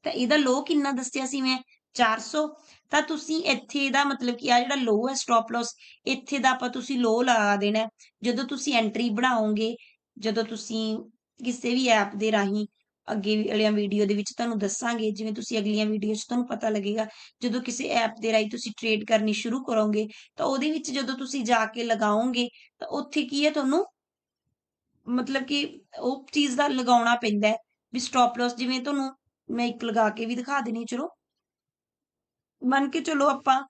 ਤਾਂ ਇਹਦਾ ਲੋ ਕਿੰਨਾ ਦੱਸਿਆ ਸੀ ਮੈਂ? 400 ਤਾਂ ਤੁਸੀਂ ਇੱਥੇ ਦਾ ਮਤਲਬ ਕਿ ਆ ਜਿਹੜਾ ਲੋ ਹੈ ਸਟਾਪ ਲਾਸ ਇੱਥੇ ਦਾ ਆਪਾਂ ਤੁਸੀਂ ਲੋ ਲਗਾ ਦੇਣਾ ਜਦੋਂ ਤੁਸੀਂ ਐਂਟਰੀ ਬਣਾਓਗੇ, ਜਦੋਂ ਤੁਸੀਂ ਕਿਸੇ ਵੀ ਐਪ ਦੇ ਰਾਹੀਂ ਅੱਗੇ ਵਾਲੀਆਂ ਵੀਡੀਓ ਦੇ ਵਿੱਚ ਤੁਹਾਨੂੰ ਦੱਸਾਂਗੇ, ਜਿਵੇਂ ਤੁਸੀਂ ਅਗਲੀਆਂ ਵੀਡੀਓ 'ਚ ਤੁਹਾਨੂੰ ਪਤਾ ਲੱਗੇਗਾ, ਜਦੋਂ ਕਿਸੇ ਐਪ ਦੇ ਰਾਹੀਂ ਤੁਸੀਂ ਟ੍ਰੇਡ ਕਰਨੀ ਸ਼ੁਰੂ ਕਰੋਗੇ, ਤਾਂ ਉਹਦੇ ਵਿੱਚ ਜਦੋਂ ਤੁਸੀਂ ਜਾ ਕੇ ਲਗਾਓਗੇ, ਤਾਂ ਉੱਥੇ ਕੀ ਹੈ ਤੁਹਾਨੂੰ ਮਤਲਬ ਕਿ ਉਹ ਚੀਜ਼ ਦਾ ਲਗਾਉਣਾ ਪੈਂਦਾ ਹੈ ਵੀ ਸਟਾਪ ਲਾਸ ਜਿਵੇਂ ਤੁਹਾਨੂੰ ਮੈਂ ਇੱਕ ਲਗਾ ਕੇ ਵੀ ਦਿਖਾ ਦੇਣੀ ਚਲੋ। ਮੰਨ ਕੇ ਚਲੋ ਆਪਾਂ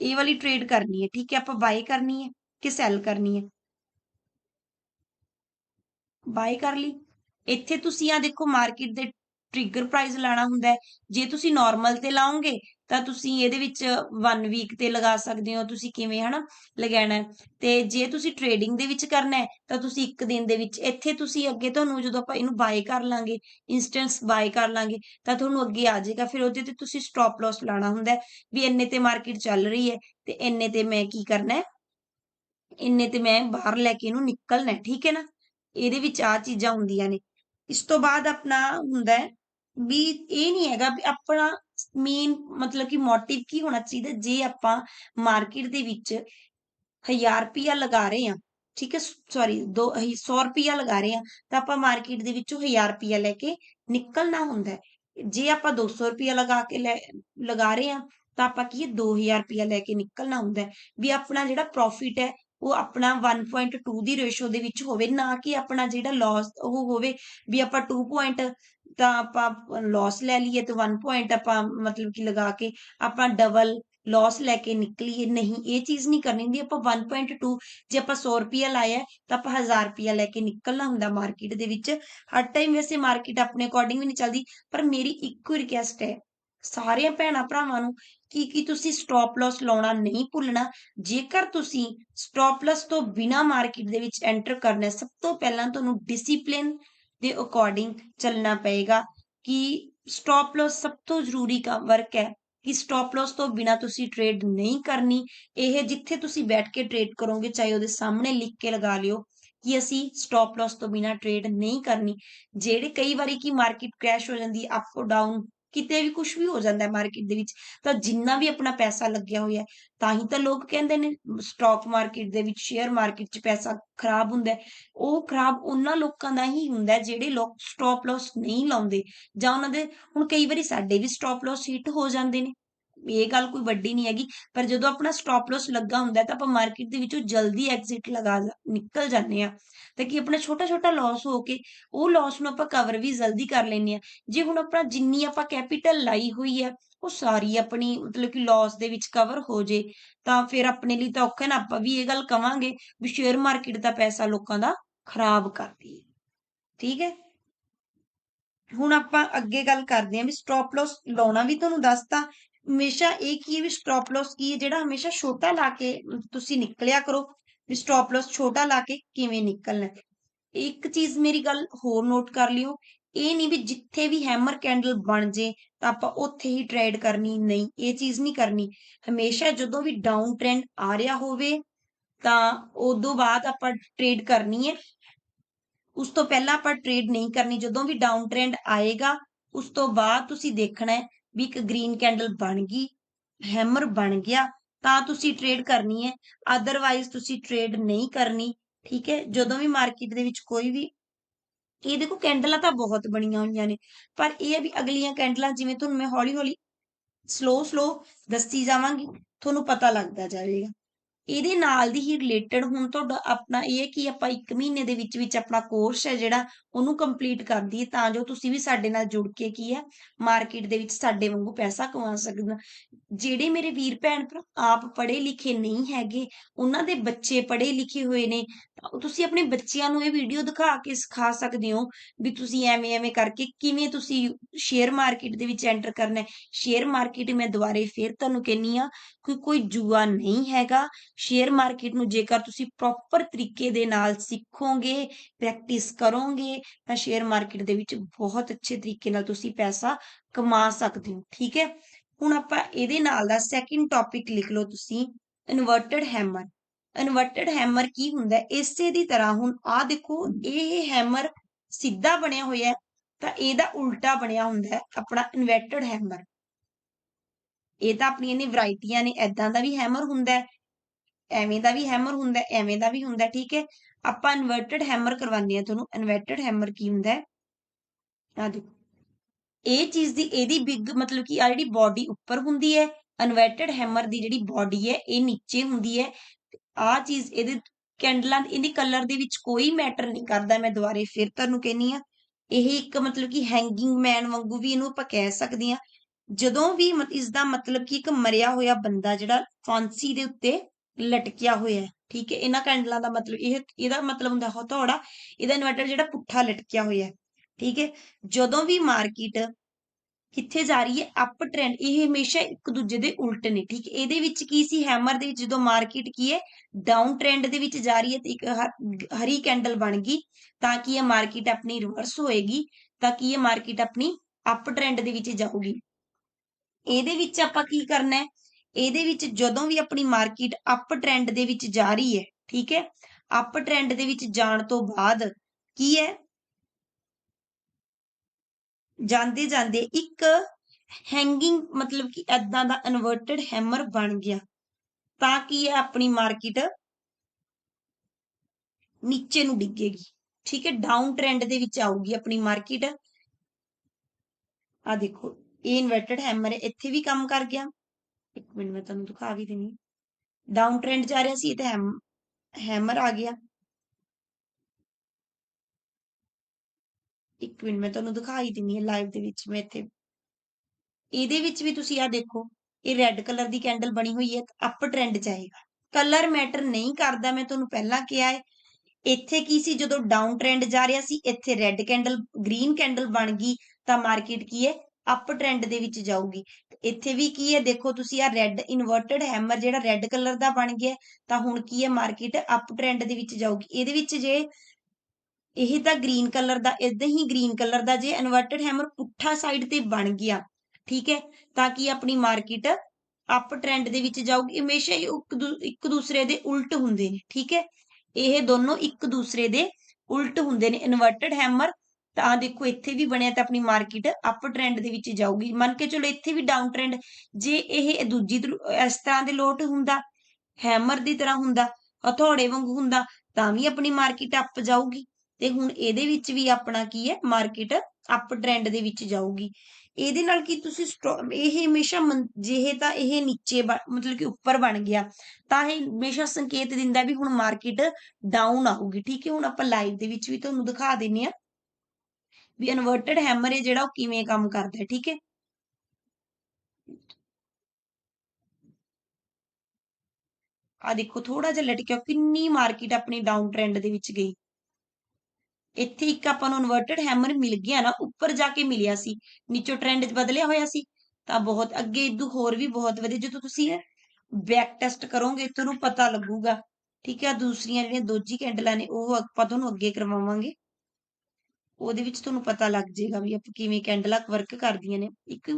ਇਹ ਵਾਲੀ ਟ੍ਰੇਡ ਕਰਨੀ ਹੈ, ਠੀਕ ਹੈ, ਆਪਾਂ ਬਾਈ ਕਰਨੀ ਹੈ ਕਿ ਸੈਲ ਕਰਨੀ ਹੈ? ਬਾਈ ਕਰ ਲਈ। ਇੱਥੇ ਤੁਸੀਂ ਆ ਦੇਖੋ ਮਾਰਕੀਟ ਦੇ ਟ੍ਰਿਗਰ ਪ੍ਰਾਈਸ ਲਾਣਾ ਹੁੰਦਾ ਹੈ। ਜੇ ਤੁਸੀਂ ਨਾਰਮਲ ਤੇ ਲਾਓਗੇ ਤਾਂ ਤੁਸੀਂ ਇਹਦੇ ਵਿੱਚ 1 ਵੀਕ ਤੇ ਲਗਾ ਸਕਦੇ ਹੋ, ਤੁਸੀਂ ਕਿਵੇਂ ਹਨਾ ਲਗਾਣਾ ਤੇ ਜੇ ਤੁਸੀਂ ਟ੍ਰੇਡਿੰਗ ਦੇ ਵਿੱਚ ਕਰਨਾ ਹੈ, ਤਾਂ ਤੁਸੀਂ ਇੱਕ ਦਿਨ ਦੇ ਵਿੱਚ, ਇੱਥੇ ਤੁਸੀਂ ਅੱਗੇ ਤੁਹਾਨੂੰ ਜਦੋਂ ਆਪਾਂ ਇਹਨੂੰ ਬਾਈ ਕਰ ਲਾਂਗੇ ਇਨਸਟੈਂਸ ਬਾਈ ਕਰ ਲਾਂਗੇ, ਤਾਂ ਤੁਹਾਨੂੰ ਅੱਗੇ ਆ ਜਾਏਗਾ। ਫਿਰ ਉਹਦੇ ਤੇ ਤੁਸੀਂ ਸਟਾਪ ਲਾਸ ਲਾਣਾ ਹੁੰਦਾ ਵੀ ਇੰਨੇ ਤੇ ਮਾਰਕੀਟ ਚੱਲ ਰਹੀ ਹੈ ਤੇ ਇੰਨੇ ਤੇ ਮੈਂ ਕੀ ਕਰਨਾ ਹੈ? ਇੰਨੇ ਤੇ ਮੈਂ ਬਾਹਰ ਲੈ ਕੇ ਇਹਨੂੰ ਨਿਕਲਣਾ ਠੀਕ ਹੈ ਨਾ? ਇਹਦੇ ਵਿੱਚ ਆ ਚੀਜ਼ਾਂ ਹੁੰਦੀਆਂ ਨੇ। ਇਸ ਤੋਂ ਬਾਅਦ ਆਪਣਾ ਹੁੰਦਾ ਹੈ ਵੀ ਇਹ ਨਹੀਂ ਹੈਗਾ ਵੀ ਆਪਣਾ ਮੇਨ ਮਤਲਬ ਕਿ ਮੋਟਿਵ ਕੀ ਹੋਣਾ ਚਾਹੀਦਾ ਜੇ ਆਪਾਂ ਮਾਰਕੀਟ ਦੇ ਵਿੱਚ 1000 ਰੁਪਿਆ ਲਗਾ ਰਹੇ ਹਾਂ, ਠੀਕ ਹੈ ਸੌਰੀ 100 ਰੁਪਿਆ ਲਗਾ ਰਹੇ ਹਾਂ, ਤਾਂ ਆਪਾਂ ਮਾਰਕੀਟ ਦੇ ਵਿੱਚੋਂ 1000 ਰੁਪਿਆ ਲੈ ਕੇ ਨਿਕਲਣਾ ਹੁੰਦਾ ਜੇ ਆਪਾਂ 200 ਰੁਪਿਆ ਲਗਾ ਕੇ ਲਗਾ ਰਹੇ ਆ ਤਾਂ ਆਪਾਂ ਕੀ 2000 ਰੁਪਿਆ ਲੈ ਕੇ ਨਿਕਲਣਾ ਹੁੰਦਾ ਵੀ ਆਪਣਾ ਜਿਹੜਾ ਪ੍ਰੋਫਿਟ ਹੈ, ਉਹ ਆਪਣਾ 1.2 ਦੀ ਰੇਸ਼ੋ ਦੇ ਵਿੱਚ ਹੋਵੇ, ਨਾ ਕਿ ਆਪਣਾ ਜਿਹੜਾ ਲਾਸ ਉਹ ਹੋਵੇ, ਵੀ ਆਪਾਂ 2 ਪੁਆਇੰਟ ਤਾਂ ਆਪਾਂ ਲਾਸ ਲੈ ਲਈਏ ਤੇ 1 ਪੁਆਇੰਟ ਆਪਾਂ ਮਤਲਬ ਕਿ ਲਗਾ ਕੇ ਆਪਾਂ ਡਬਲ ਲਾਸ ਲੈ ਕੇ ਨਿਕਲੀਏ। ਨਹੀਂ, ਇਹ ਚੀਜ਼ ਨਹੀਂ ਕਰਨੀ ਹੁੰਦੀ। ਆਪਾਂ 1.2 ਜੇ ਆਪਾਂ 100 ਰੁਪਿਆ ਲਾਇਆ ਤਾਂ ਆਪਾਂ 1000 ਰੁਪਿਆ ਲੈ ਕੇ ਨਿਕਲਣਾ ਹੁੰਦਾ ਮਾਰਕੀਟ ਦੇ ਵਿੱਚ। ਹਰ ਟਾਈਮ ਵੈਸੇ ਮਾਰਕੀਟ ਆਪਣੇ ਅਕੋਰਡਿੰਗ ਵੀ ਨਹੀਂ ਚੱਲਦੀ, ਪਰ ਮੇਰੀ ਇੱਕੋ ਰਿਕੁਐਸਟ ਹੈ। ਸਾਰਿਆਂ ਭੈਣਾਂ ਭਰਾਵਾਂ ਨੂੰ ਕਿ, ਕੀ ਤੁਸੀਂ ਸਟਾਪ ਲਾਸ ਲਾਉਣਾ ਨਹੀਂ ਭੁੱਲਣਾ, ਜੇਕਰ ਤੁਸੀਂ ਸਟਾਪ ਲਾਸ ਤੋਂ ਬਿਨਾ ਮਾਰਕੀਟ ਦੇ ਵਿੱਚ ਐਂਟਰ ਕਰਨਾ ਸਭ ਤੋਂ ਪਹਿਲਾਂ ਤੁਹਾਨੂੰ ਡਿਸਪਲਿਨ ਦੇ ਅਕੋਰਡਿੰਗ ਚੱਲਣਾ ਪਏਗਾ ਕਿ ਸਟਾਪ ਲਾਸ ਸਭ ਤੋਂ ਜ਼ਰੂਰੀ ਕਾ ਵਰਕ ਹੈ ਕਿ ਸਟਾਪ ਲਾਸ ਤੋਂ ਬਿਨਾ ਤੁਸੀਂ ਟ੍ਰੇਡ ਨਹੀਂ ਕਰਨੀ। ਇਹ ਜਿੱਥੇ ਤੁਸੀਂ ਬੈਠ ਕੇ ਟ੍ਰੇਡ ਕਰੋਗੇ, ਚਾਹੇ ਉਹਦੇ ਸਾਹਮਣੇ ਲਿਖ ਕੇ ਲਗਾ ਲਿਓ ਕਿ ਅਸੀਂ ਸਟਾਪ ਲਾਸ ਤੋਂ ਬਿਨਾ ਟ੍ਰੇਡ ਨਹੀਂ ਕਰਨੀ। ਜਿਹੜੇ ਕਈ ਵਾਰੀ ਕੀ ਮਾਰਕੀਟ ਕ੍ਰੈਸ਼ ਹੋ ਜਾਂਦੀ ਅਪ ਡਾਊਨ ਕਿਤੇ ਵੀ ਕੁਝ ਵੀ ਹੋ ਜਾਂਦਾ ਹੈ ਮਾਰਕੀਟ ਦੇ ਵਿੱਚ, ਤਾਂ ਜਿੰਨਾ ਵੀ ਆਪਣਾ ਪੈਸਾ ਲੱਗਿਆ ਹੋਇਆ ਤਾਂ ਹੀ ਤਾਂ ਲੋਕ ਕਹਿੰਦੇ ਨੇ ਸਟਾਕ ਮਾਰਕੀਟ ਦੇ ਵਿੱਚ ਸ਼ੇਅਰ ਮਾਰਕੀਟ 'ਚ ਪੈਸਾ ਖਰਾਬ ਹੁੰਦਾ ਉਹ ਖਰਾਬ ਉਹਨਾਂ ਲੋਕਾਂ ਦਾ ਹੀ ਹੁੰਦਾ ਜਿਹੜੇ ਲੋਕ ਸਟਾਪ ਲਾਸ ਨਹੀਂ ਲਾਉਂਦੇ ਜਾਂ ਉਹਨਾਂ ਦੇ, ਹੁਣ ਕਈ ਵਾਰੀ ਸਾਡੇ ਵੀ ਸਟਾਪ ਲਾਸ ਹਿੱਟ ਹੋ ਜਾਂਦੇ ਨੇ। ਇਹ ਗੱਲ ਕੋਈ ਵੱਡੀ ਨਹੀਂ ਹੈਗੀ, ਪਰ ਜਦੋਂ ਆਪਣਾ ਸਟਾਪ ਲਾਸ ਲੱਗਾ ਹੁੰਦਾ ਤਾਂ ਆਪਾਂ ਮਾਰਕੀਟ ਦੇ ਵਿੱਚੋਂ ਜਲਦੀ ਐਗਜ਼ਿਟ ਲਗਾ ਨਿਕਲ ਜਾਂਦੇ ਆ ਤਾਂ ਕਿ ਆਪਣਾ ਛੋਟਾ ਛੋਟਾ ਲਾਸ ਹੋ ਕੇ ਉਹ ਲਾਸ ਨੂੰ ਆਪਾਂ ਕਵਰ ਵੀ ਜਲਦੀ ਕਰ ਲੈਂਦੇ ਆ ਜੇ ਹੁਣ ਆਪਣਾ ਜਿੰਨੀ ਆਪਾਂ ਕੈਪੀਟਲ ਲਾਈ ਹੋਈ ਹੈ, ਉਹ ਸਾਰੀ ਆਪਣੀ ਮਤਲਬ ਕਿ ਲਾਸ ਦੇ ਵਿੱਚ ਕਵਰ ਹੋ ਜੇ, ਤਾਂ ਫਿਰ ਆਪਣੇ ਲਈ ਤਾਂ ਔਖਾ ਨਾ, ਆਪਾਂ ਵੀ ਇਹ ਗੱਲ ਕਵਾਂਗੇ ਵੀ ਸ਼ੇਅਰ ਮਾਰਕੀਟ ਦਾ ਪੈਸਾ ਲੋਕਾਂ ਦਾ ਖਰਾਬ ਕਰਦੀ ਹੈ ਠੀਕ ਹੈ? ਹੁਣ ਆਪਾਂ ਅੱਗੇ ਗੱਲ ਕਰਦੇ ਆਂ ਵੀ ਸਟਾਪ ਲਾਸ ਲਾਉਣਾ ਵੀ ਤੁਹਾਨੂੰ ਦੱਸਤਾ ਹਮੇਸ਼ਾ ਇਹ ਕੀ ਹੈ ਵੀ ਸਟਾਪ ਲਾਸ ਕੀ ਹੈ? ਜਿਹੜਾ ਹਮੇਸ਼ਾ ਛੋਟਾ ਲਾ ਕੇ ਤੁਸੀਂ ਨਿਕਲਿਆ ਕਰੋ, ਵੀ ਸਟਾਪ ਲਾਸ ਛੋਟਾ ਲਾ ਕੇ ਕਿਵੇਂ ਨਿਕਲਣਾ ਇੱਕ ਚੀਜ਼ ਮੇਰੀ ਗੱਲ ਹੋਰ ਨੋਟ ਕਰ ਲਿਓ, ਇਹ ਨਹੀਂ ਵੀ ਜਿੱਥੇ ਵੀ ਹੈਮਰ ਕੈਂਡਲ ਬਣ ਜੇ, ਤਾਂ ਆਪਾਂ ਉੱਥੇ ਹੀ ਟ੍ਰੇਡ ਕਰਨੀ, ਨਹੀਂ, ਇਹ ਚੀਜ਼ ਨਹੀਂ ਕਰਨੀ। ਹਮੇਸ਼ਾ ਜਦੋਂ ਵੀ ਡਾਊਨ ਟ੍ਰੈਂਡ ਆ ਰਿਹਾ ਹੋਵੇ, ਤਾਂ ਉਦੋਂ ਬਾਅਦ ਆਪਾਂ ਟ੍ਰੇਡ ਕਰਨੀ ਹੈ। ਉਸ ਤੋਂ ਪਹਿਲਾਂ ਆਪਾਂ ਟ੍ਰੇਡ ਨਹੀਂ ਕਰਨੀ। ਜਦੋਂ ਵੀ ਡਾਊਨ ਟ੍ਰੈਂਡ ਆਏਗਾ, ਉਸ ਤੋਂ ਬਾਅਦ ਤੁਸੀਂ ਦੇਖਣਾ ਹੈ ਵੀ ਇੱਕ ਗ੍ਰੀਨ ਕੈਂਡਲ ਬਣ ਗਈ ਹੈਮਰ ਬਣ ਗਿਆ, ਤਾਂ ਤੁਸੀਂ ਟ੍ਰੇਡ ਕਰਨੀ ਹੈ। ਅਦਰਵਾਈਜ਼ ਤੁਸੀਂ ਟ੍ਰੇਡ ਨਹੀਂ ਕਰਨੀ, ਠੀਕ ਹੈ? ਜਦੋਂ ਵੀ ਮਾਰਕੀਟ ਦੇ ਵਿੱਚ ਕੋਈ ਵੀ, ਇਹ ਦੇਖੋ ਕੈਂਡਲਾਂ ਤਾਂ ਬਹੁਤ ਬਣੀਆਂ ਹੋਈਆਂ ਨੇ, ਪਰ ਇਹ ਹੈ ਵੀ ਅਗਲੀਆਂ ਕੈਂਡਲਾਂ ਜਿਵੇਂ ਤੁਹਾਨੂੰ ਮੈਂ ਹੌਲੀ ਹੌਲੀ ਸਲੋ ਸਲੋ ਦੱਸੀ ਜਾਵਾਂਗੀ, ਤੁਹਾਨੂੰ ਪਤਾ ਲੱਗਦਾ ਜਾਵੇਗਾ। ਇਹਦੇ ਨਾਲ ਦੀ ਹੀ ਰਿਲੇਟਡ ਹੁਣ ਤੁਹਾਡਾ ਆਪਣਾ ਇਹ ਹੈ ਕਿ ਆਪਾਂ 1 ਮਹੀਨੇ ਦੇ ਵਿੱਚ ਵਿੱਚ ਆਪਣਾ ਕੋਰਸ ਹੈ ਜਿਹੜਾ ਉਹਨੂੰ ਕੰਪਲੀਟ ਕਰ ਦਈਏ ਤਾਂ ਜੋ ਤੁਸੀਂ ਵੀ ਸਾਡੇ ਨਾਲ ਜੁੜ ਕੇ ਕੀ ਹੈ ਮਾਰਕੀਟ ਦੇ ਵਿੱਚ ਸਾਡੇ ਵਾਂਗੂ ਪੈਸਾ ਕਮਾ ਸਕਦੇ ਹੋ ਜਿਹੜੇ ਮੇਰੇ ਵੀਰ ਭੈਣ ਭਰਾ ਆਪ ਪੜ੍ਹੇ ਲਿਖੇ ਨਹੀਂ ਹੈਗੇ, ਉਹਨਾਂ ਦੇ ਬੱਚੇ ਪੜ੍ਹੇ ਲਿਖੇ ਹੋਏ ਨੇ ਤੁਸੀਂ ਆਪਣੇ ਬੱਚਿਆਂ ਨੂੰ ਇਹ ਵੀਡੀਓ ਦਿਖਾ ਕੇ ਸਿਖਾ ਸਕਦੇ ਹੋ ਵੀ ਤੁਸੀਂ ਐਵੇਂ ਐਵੇਂ ਕਰਕੇ ਕਿਵੇਂ ਤੁਸੀਂ ਸ਼ੇਅਰ ਮਾਰਕੀਟ ਦੇ ਵਿੱਚ ਐਂਟਰ ਕਰਨਾ ਹੈ। ਸ਼ੇਅਰ ਮਾਰਕੀਟ ਮੈਂ ਦੁਬਾਰੇ ਫੇਰ ਤੁਹਾਨੂੰ ਕਹਿੰਨੀ ਆ ਕਿ ਕੋਈ ਜੂਆ ਨਹੀਂ ਹੈਗਾ। ਸ਼ੇਅਰ ਮਾਰਕੀਟ ਨੂੰ ਜੇਕਰ ਤੁਸੀਂ ਪ੍ਰੋਪਰ ਤਰੀਕੇ ਦੇ ਨਾਲ ਸਿੱਖੋਗੇ ਪ੍ਰੈਕਟਿਸ ਕਰੋਗੇ, ਤਾਂ ਸ਼ੇਅਰ ਮਾਰਕੀਟ ਦੇ ਵਿੱਚ ਬਹੁਤ ਅੱਛੇ ਤਰੀਕੇ ਨਾਲ ਤੁਸੀਂ ਪੈਸਾ ਕਮਾ ਸਕਦੇ ਹੋ, ਠੀਕ ਹੈ? ਹੁਣ ਆਪਾਂ ਇਹਦੇ ਨਾਲ ਦਾ ਸੈਕਿੰਡ ਟੌਪਿਕ ਲਿਖ ਲਓ ਤੁਸੀਂ ਇਨਵਰਟਡ ਹੈਮਰ ਇਨਵਰਟਡ ਹੈਮਰ ਕੀ ਹੁੰਦਾ ਇਸੇ ਦੀ ਤਰ੍ਹਾਂ ਹੁਣ ਆਹ ਦੇਖੋ, ਇਹ ਹੈਮਰ ਸਿੱਧਾ ਬਣਿਆ ਹੋਇਆ ਤਾਂ ਇਹਦਾ ਉਲਟਾ ਬਣਿਆ ਹੁੰਦਾ ਆਪਣਾ ਇਨਵਰਟਡ ਹੈਮਰ ਇਹ ਤਾਂ ਆਪਣੀਆਂ ਨੇ ਵੈਰਾਈਟੀਆਂ ਨੇ ਐਦਾਂ ਦਾ ਵੀ ਹੈਮਰ ਹੁੰਦਾ ਹੈ, ਐਵੇਂ ਦਾ ਵੀ ਹੈਮਰ ਹੁੰਦਾ ਐਵੇਂ ਦਾ ਵੀ ਹੁੰਦਾ ਠੀਕ ਹੈ? ਆਪਾਂ ਇਨਵਰਟਡ ਹੈਮਰ ਕਰਵਾਉਂਦੇ ਆ ਤੁਹਾਨੂੰ ਇਨਵਰਟਡ ਹੈਮਰ ਕੀ ਹੁੰਦਾ ਹੈ? ਆ ਦੇਖੋ, ਇਹ ਚੀਜ਼ ਦੀ ਇਹਦੀ ਬਿਗ ਮਤਲਬ ਕਿ ਆ ਜਿਹੜੀ ਬਾਡੀ ਉੱਪਰ ਹੁੰਦੀ ਹੈ ਇਨਵਰਟਡ ਹੈਮਰ ਦੀ ਜਿਹੜੀ ਬਾਡੀ ਹੈ, ਇਹ ਨੀਚੇ ਹੁੰਦੀ ਹੈ ਆ ਚੀਜ਼ ਇਹਦੇ ਕੈਂਡਲਾਂ ਇਹਦੀ ਕਲਰ ਦੇ ਵਿੱਚ ਕੋਈ ਮੈਟਰ ਨਹੀਂ ਕਰਦਾ ਮੈਂ ਦੁਬਾਰੇ ਫਿਰ ਤੁਹਾਨੂੰ ਕਹਿੰਨੀ ਆ ਇਹ ਇੱਕ ਮਤਲਬ ਕਿ ਹੈਂਗਿੰਗ ਮੈਨ ਵਾਂਗੂ ਵੀ ਇਹਨੂੰ ਆਪਾਂ ਕਹਿ ਸਕਦੇ ਆ ਜਦੋਂ ਵੀ ਇਸ ਦਾ ਮਤਲਬ ਕਿ ਇੱਕ ਮਰਿਆ ਹੋਇਆ ਬੰਦਾ ਜਿਹੜਾ ਫਾਂਸੀ ਦੇ ਉੱਤੇ ਲਟਕਿਆ ਹੋਇਆ ਠੀਕ ਹੈ, ਇਹਨਾਂ ਕੈਂਡਲਾਂ ਦਾ ਮਤਲਬ ਇਹ, ਇਹਦਾ ਮਤਲਬ ਹੁੰਦਾ ਹਥੌੜਾ ਇਹਦਾ ਇਨਵਰਟਰ ਜਿਹੜਾ ਪੁੱਠਾ ਲਟਕਿਆ ਹੋਇਆ ਠੀਕ ਹੈ। ਜਦੋਂ ਵੀ ਮਾਰਕੀਟ ਕਿੱਥੇ ਜਾ ਰਹੀ ਹੈ ਅਪ ਟ੍ਰੈਂਡ ਇਹ ਹਮੇਸ਼ਾ ਇੱਕ ਦੂਜੇ ਦੇ ਉਲਟ ਨੇ, ਠੀਕ ਇਹਦੇ ਵਿੱਚ ਕੀ ਸੀ ਹੈਮਰ ਦੇ ਵਿੱਚ ਜਦੋਂ ਮਾਰਕੀਟ ਕੀ ਹੈ ਡਾਊਨ ਟ੍ਰੈਂਡ ਦੇ ਵਿੱਚ ਜਾ ਰਹੀ ਹੈ ਤੇ ਇੱਕ ਹਰੀ ਕੈਂਡਲ ਬਣ ਗਈ, ਤਾਂ ਕਿ ਇਹ ਮਾਰਕੀਟ ਆਪਣੀ ਰਿਵਰਸ ਹੋਏਗੀ, ਤਾਂ ਕਿ ਇਹ ਮਾਰਕੀਟ ਆਪਣੀ ਅਪ ਟ੍ਰੈਂਡ ਦੇ ਵਿੱਚ ਜਾਊਗੀ। ਇਹਦੇ ਵਿੱਚ ਆਪਾਂ ਕੀ ਕਰਨਾ ਹੈ, ਇਹਦੇ ਵਿੱਚ ਜਦੋਂ ਵੀ ਆਪਣੀ ਮਾਰਕੀਟ ਅਪ ਟ੍ਰੈਂਡ ਦੇ ਵਿੱਚ ਜਾ ਰਹੀ ਹੈ, ਠੀਕ ਹੈ ਅਪ ਟ੍ਰੈਂਡ ਦੇ ਵਿੱਚ ਜਾਣ ਤੋਂ ਬਾਅਦ ਕੀ ਹੈ ਜਾਂਦੇ ਜਾਂਦੇ ਇੱਕ ਹੈਂਗਿੰਗ ਮਤਲਬ ਕਿ ਐਦਾਂ ਦਾ ਇਨਵਰਟਡ ਹੈਮਰ ਬਣ ਗਿਆ। ਤਾਂ ਕਿ ਇਹ ਆਪਣੀ ਮਾਰਕੀਟ ਨੀਚੇ ਨੂੰ ਡਿੱਗੇਗੀ। ਠੀਕ ਹੈ ਡਾਊਨ ਟ੍ਰੈਂਡ ਦੇ ਵਿੱਚ ਆਊਗੀ ਆਪਣੀ ਮਾਰਕੀਟ ਆ ਦੇਖੋ, ਇਹ ਇਨਵਰਟਡ ਹੈਮਰ ਇੱਥੇ ਵੀ ਕੰਮ ਕਰ ਗਿਆ। ਇੱਕ ਮਿੰਟ, ਮੈਂ ਤੁਹਾਨੂੰ ਦਿਖਾ ਵੀ ਦਿੰਨੀ ਡਾਊਨ ਟ੍ਰੈਂਡ ਜਾ ਰਿਹਾ ਸੀ, ਇਹ ਤੇ ਹੈਮਰ ਆ ਗਿਆ। ਇੱਕ ਮਿੰਟ ਮੈਂ ਤੁਹਾਨੂੰ ਦਿਖਾਈ ਦਿੰਨੀ ਹੈ ਲਾਈਵ ਦੇ ਵਿੱਚ ਮੈਂ ਇੱਥੇ। ਇਹਦੇ ਵਿੱਚ ਵੀ ਤੁਸੀਂ ਆ ਦੇਖੋ, ਇਹ ਰੈੱਡ ਕਲਰ ਦੀ ਕੈਂਡਲ ਬਣੀ ਹੋਈ ਹੈ ਅਪ ਟ੍ਰੈਂਡ ਜਾਏਗਾ ਕਲਰ ਮੈਟਰ ਨਹੀਂ ਕਰਦਾ, ਮੈਂ ਤੁਹਾਨੂੰ ਪਹਿਲਾਂ ਕਿਹਾ ਹੈ। ਇੱਥੇ ਕੀ ਸੀ, ਜਦੋਂ ਡਾਊਨ ਟ੍ਰੈਂਡ ਜਾ ਰਿਹਾ ਸੀ, ਇੱਥੇ ਰੈੱਡ ਕੈਂਡਲ ਗ੍ਰੀਨ ਕੈਂਡਲ ਬਣ ਗਈ, ਤਾਂ ਮਾਰਕੀਟ ਕੀ ਹੈ? ਅਪ ਟ੍ਰੈਂਡ ਦੇ ਵਿੱਚ ਜਾਊਗੀ। ਇੱਥੇ ਵੀ ਕੀ ਹੈ, ਦੇਖੋ ਤੁਸੀਂ ਆ ਰੈੱਡ ਇਨਵਰਟਡ ਹੈਮਰ ਜਿਹੜਾ ਰੈੱਡ ਕਲਰ ਦਾ ਬਣ ਗਿਆ, ਤਾਂ ਹੁਣ ਕੀ ਹੈ ਮਾਰਕੀਟ ਅਪ ਟ੍ਰੈਂਡ ਦੇ ਵਿੱਚ ਜਾਊਗੀ। ਇਹਦੇ ਵਿੱਚ ਜੇ ਇਹ ਤਾਂ ਗ੍ਰੀਨ ਕਲਰ ਦਾ ਇਦਾਂ ਹੀ ਗ੍ਰੀਨ ਕਲਰ ਦਾ ਜੇ ਇਨਵਰਟਡ ਹੈਮਰ ਪੁੱਠਾ ਸਾਈਡ ਤੇ ਬਣ ਗਿਆ, ਠੀਕ ਹੈ, ਤਾਂ ਕਿ ਆਪਣੀ ਮਾਰਕੀਟ ਅਪ ਟ੍ਰੈਂਡ ਦੇ ਵਿੱਚ ਜਾਊਗੀ? ਹਮੇਸ਼ਾ ਹੀ ਇੱਕ ਦੂਸਰੇ ਦੇ ਉਲਟ ਹੁੰਦੇ ਨੇ, ਠੀਕ ਹੈ? ਇਹ ਦੋਨੋਂ ਇੱਕ ਦੂਸਰੇ ਦੇ ਉਲਟ ਹੁੰਦੇ ਨੇ ਇਨਵਰਟਡ ਹੈਮਰ ਤਾਂ ਦੇਖੋ ਇੱਥੇ ਵੀ ਬਣਿਆ ਤਾਂ ਆਪਣੀ ਮਾਰਕੀਟ ਅਪ ਟ੍ਰੈਂਡ ਦੇ ਵਿੱਚ ਜਾਊਗੀ। ਮੰਨ ਕੇ ਚਲੋ ਇੱਥੇ ਵੀ ਡਾਊਨ ਟ੍ਰੈਂਡ ਜੇ ਇਹ ਦੂਜੀ ਇਸ ਤਰ੍ਹਾਂ ਦੇ ਲੋਟ ਹੁੰਦਾ ਹੈਮਰ ਦੀ ਤਰ੍ਹਾਂ ਹੁੰਦਾ, ਹਥੌੜੇ ਵਾਂਗੂ ਹੁੰਦਾ, ਤਾਂ ਵੀ ਆਪਣੀ ਮਾਰਕੀਟ ਅਪ ਜਾਊਗੀ। ਤੇ ਹੁਣ ਇਹਦੇ ਵਿੱਚ ਵੀ ਆਪਣਾ ਕੀ ਹੈ ਮਾਰਕੀਟ ਅਪ ਟ੍ਰੈਂਡ ਦੇ ਵਿੱਚ ਜਾਊਗੀ। ਇਹਦੇ ਨਾਲ ਕੀ ਤੁਸੀਂ ਇਹ ਹਮੇਸ਼ਾ ਜਿਹੇ ਤਾਂ ਇਹ ਨੀਚੇ ਮਤਲਬ ਕਿ ਉੱਪਰ ਬਣ ਗਿਆ, ਤਾਂ ਇਹ ਹਮੇਸ਼ਾ ਸੰਕੇਤ ਦਿੰਦਾ ਵੀ ਹੁਣ ਮਾਰਕੀਟ ਡਾਊਨ ਆਊਗੀ। ਠੀਕ ਹੈ, ਹੁਣ ਆਪਾਂ ਲਾਈਵ ਦੇ ਵਿੱਚ ਵੀ ਤੁਹਾਨੂੰ ਦਿਖਾ ਦਿੰਨੇ ਆ ਵੀ ਇਨਵਰਟਡ ਹੈਮਰ ਹੈ ਜਿਹੜਾ ਉਹ ਕਿਵੇਂ ਕੰਮ ਕਰਦਾ ਠੀਕ ਹੈ। ਆ ਦੇਖੋ ਥੋੜਾ ਜਿਹਾ ਲਟਕਿਆ, ਕਿੰਨੀ ਮਾਰਕੀਟ ਆਪਣੀ ਡਾਊਨ ਟ੍ਰੈਂਡ ਦੇ ਵਿੱਚ ਗਈ। ਇੱਥੇ ਇੱਕ ਆਪਾਂ ਨੂੰ ਇਨਵਰਟਡ ਹੈਮਰ ਮਿਲ ਗਿਆ ਨਾ, ਉੱਪਰ ਜਾ ਕੇ ਮਿਲਿਆ ਸੀ, ਨੀਚੋ ਟ੍ਰੈਂਡ ਬਦਲਿਆ ਹੋਇਆ ਸੀ, ਤਾਂ ਬਹੁਤ ਅੱਗੇ ਇਦੋਂ ਹੋਰ ਵੀ ਬਹੁਤ ਵਧੀਆ, ਜਦੋਂ ਤੁਸੀਂ ਬੈਕ ਟੈਸਟ ਕਰੋਗੇ, ਤੁਹਾਨੂੰ ਪਤਾ ਲੱਗੂਗਾ, ਠੀਕ ਹੈ ਦੂਸਰੀਆਂ ਜਿਹੜੀਆਂ ਦੋਜੀ ਕੈਂਡਲਾਂ ਨੇ, ਉਹ ਆਪਾਂ ਤੁਹਾਨੂੰ ਅੱਗੇ ਕਰਵਾਵਾਂਗੇ। ਉਹਦੇ ਵਿੱਚ ਤੁਹਾਨੂੰ ਪਤਾ ਲੱਗ ਜਾਏਗਾ ਵੀ ਆਪਾਂ ਕਿਵੇਂ ਕੈਂਡਲਾਂ ਵਰਕ ਕਰਦੀਆਂ ਨੇ। ਇੱਕ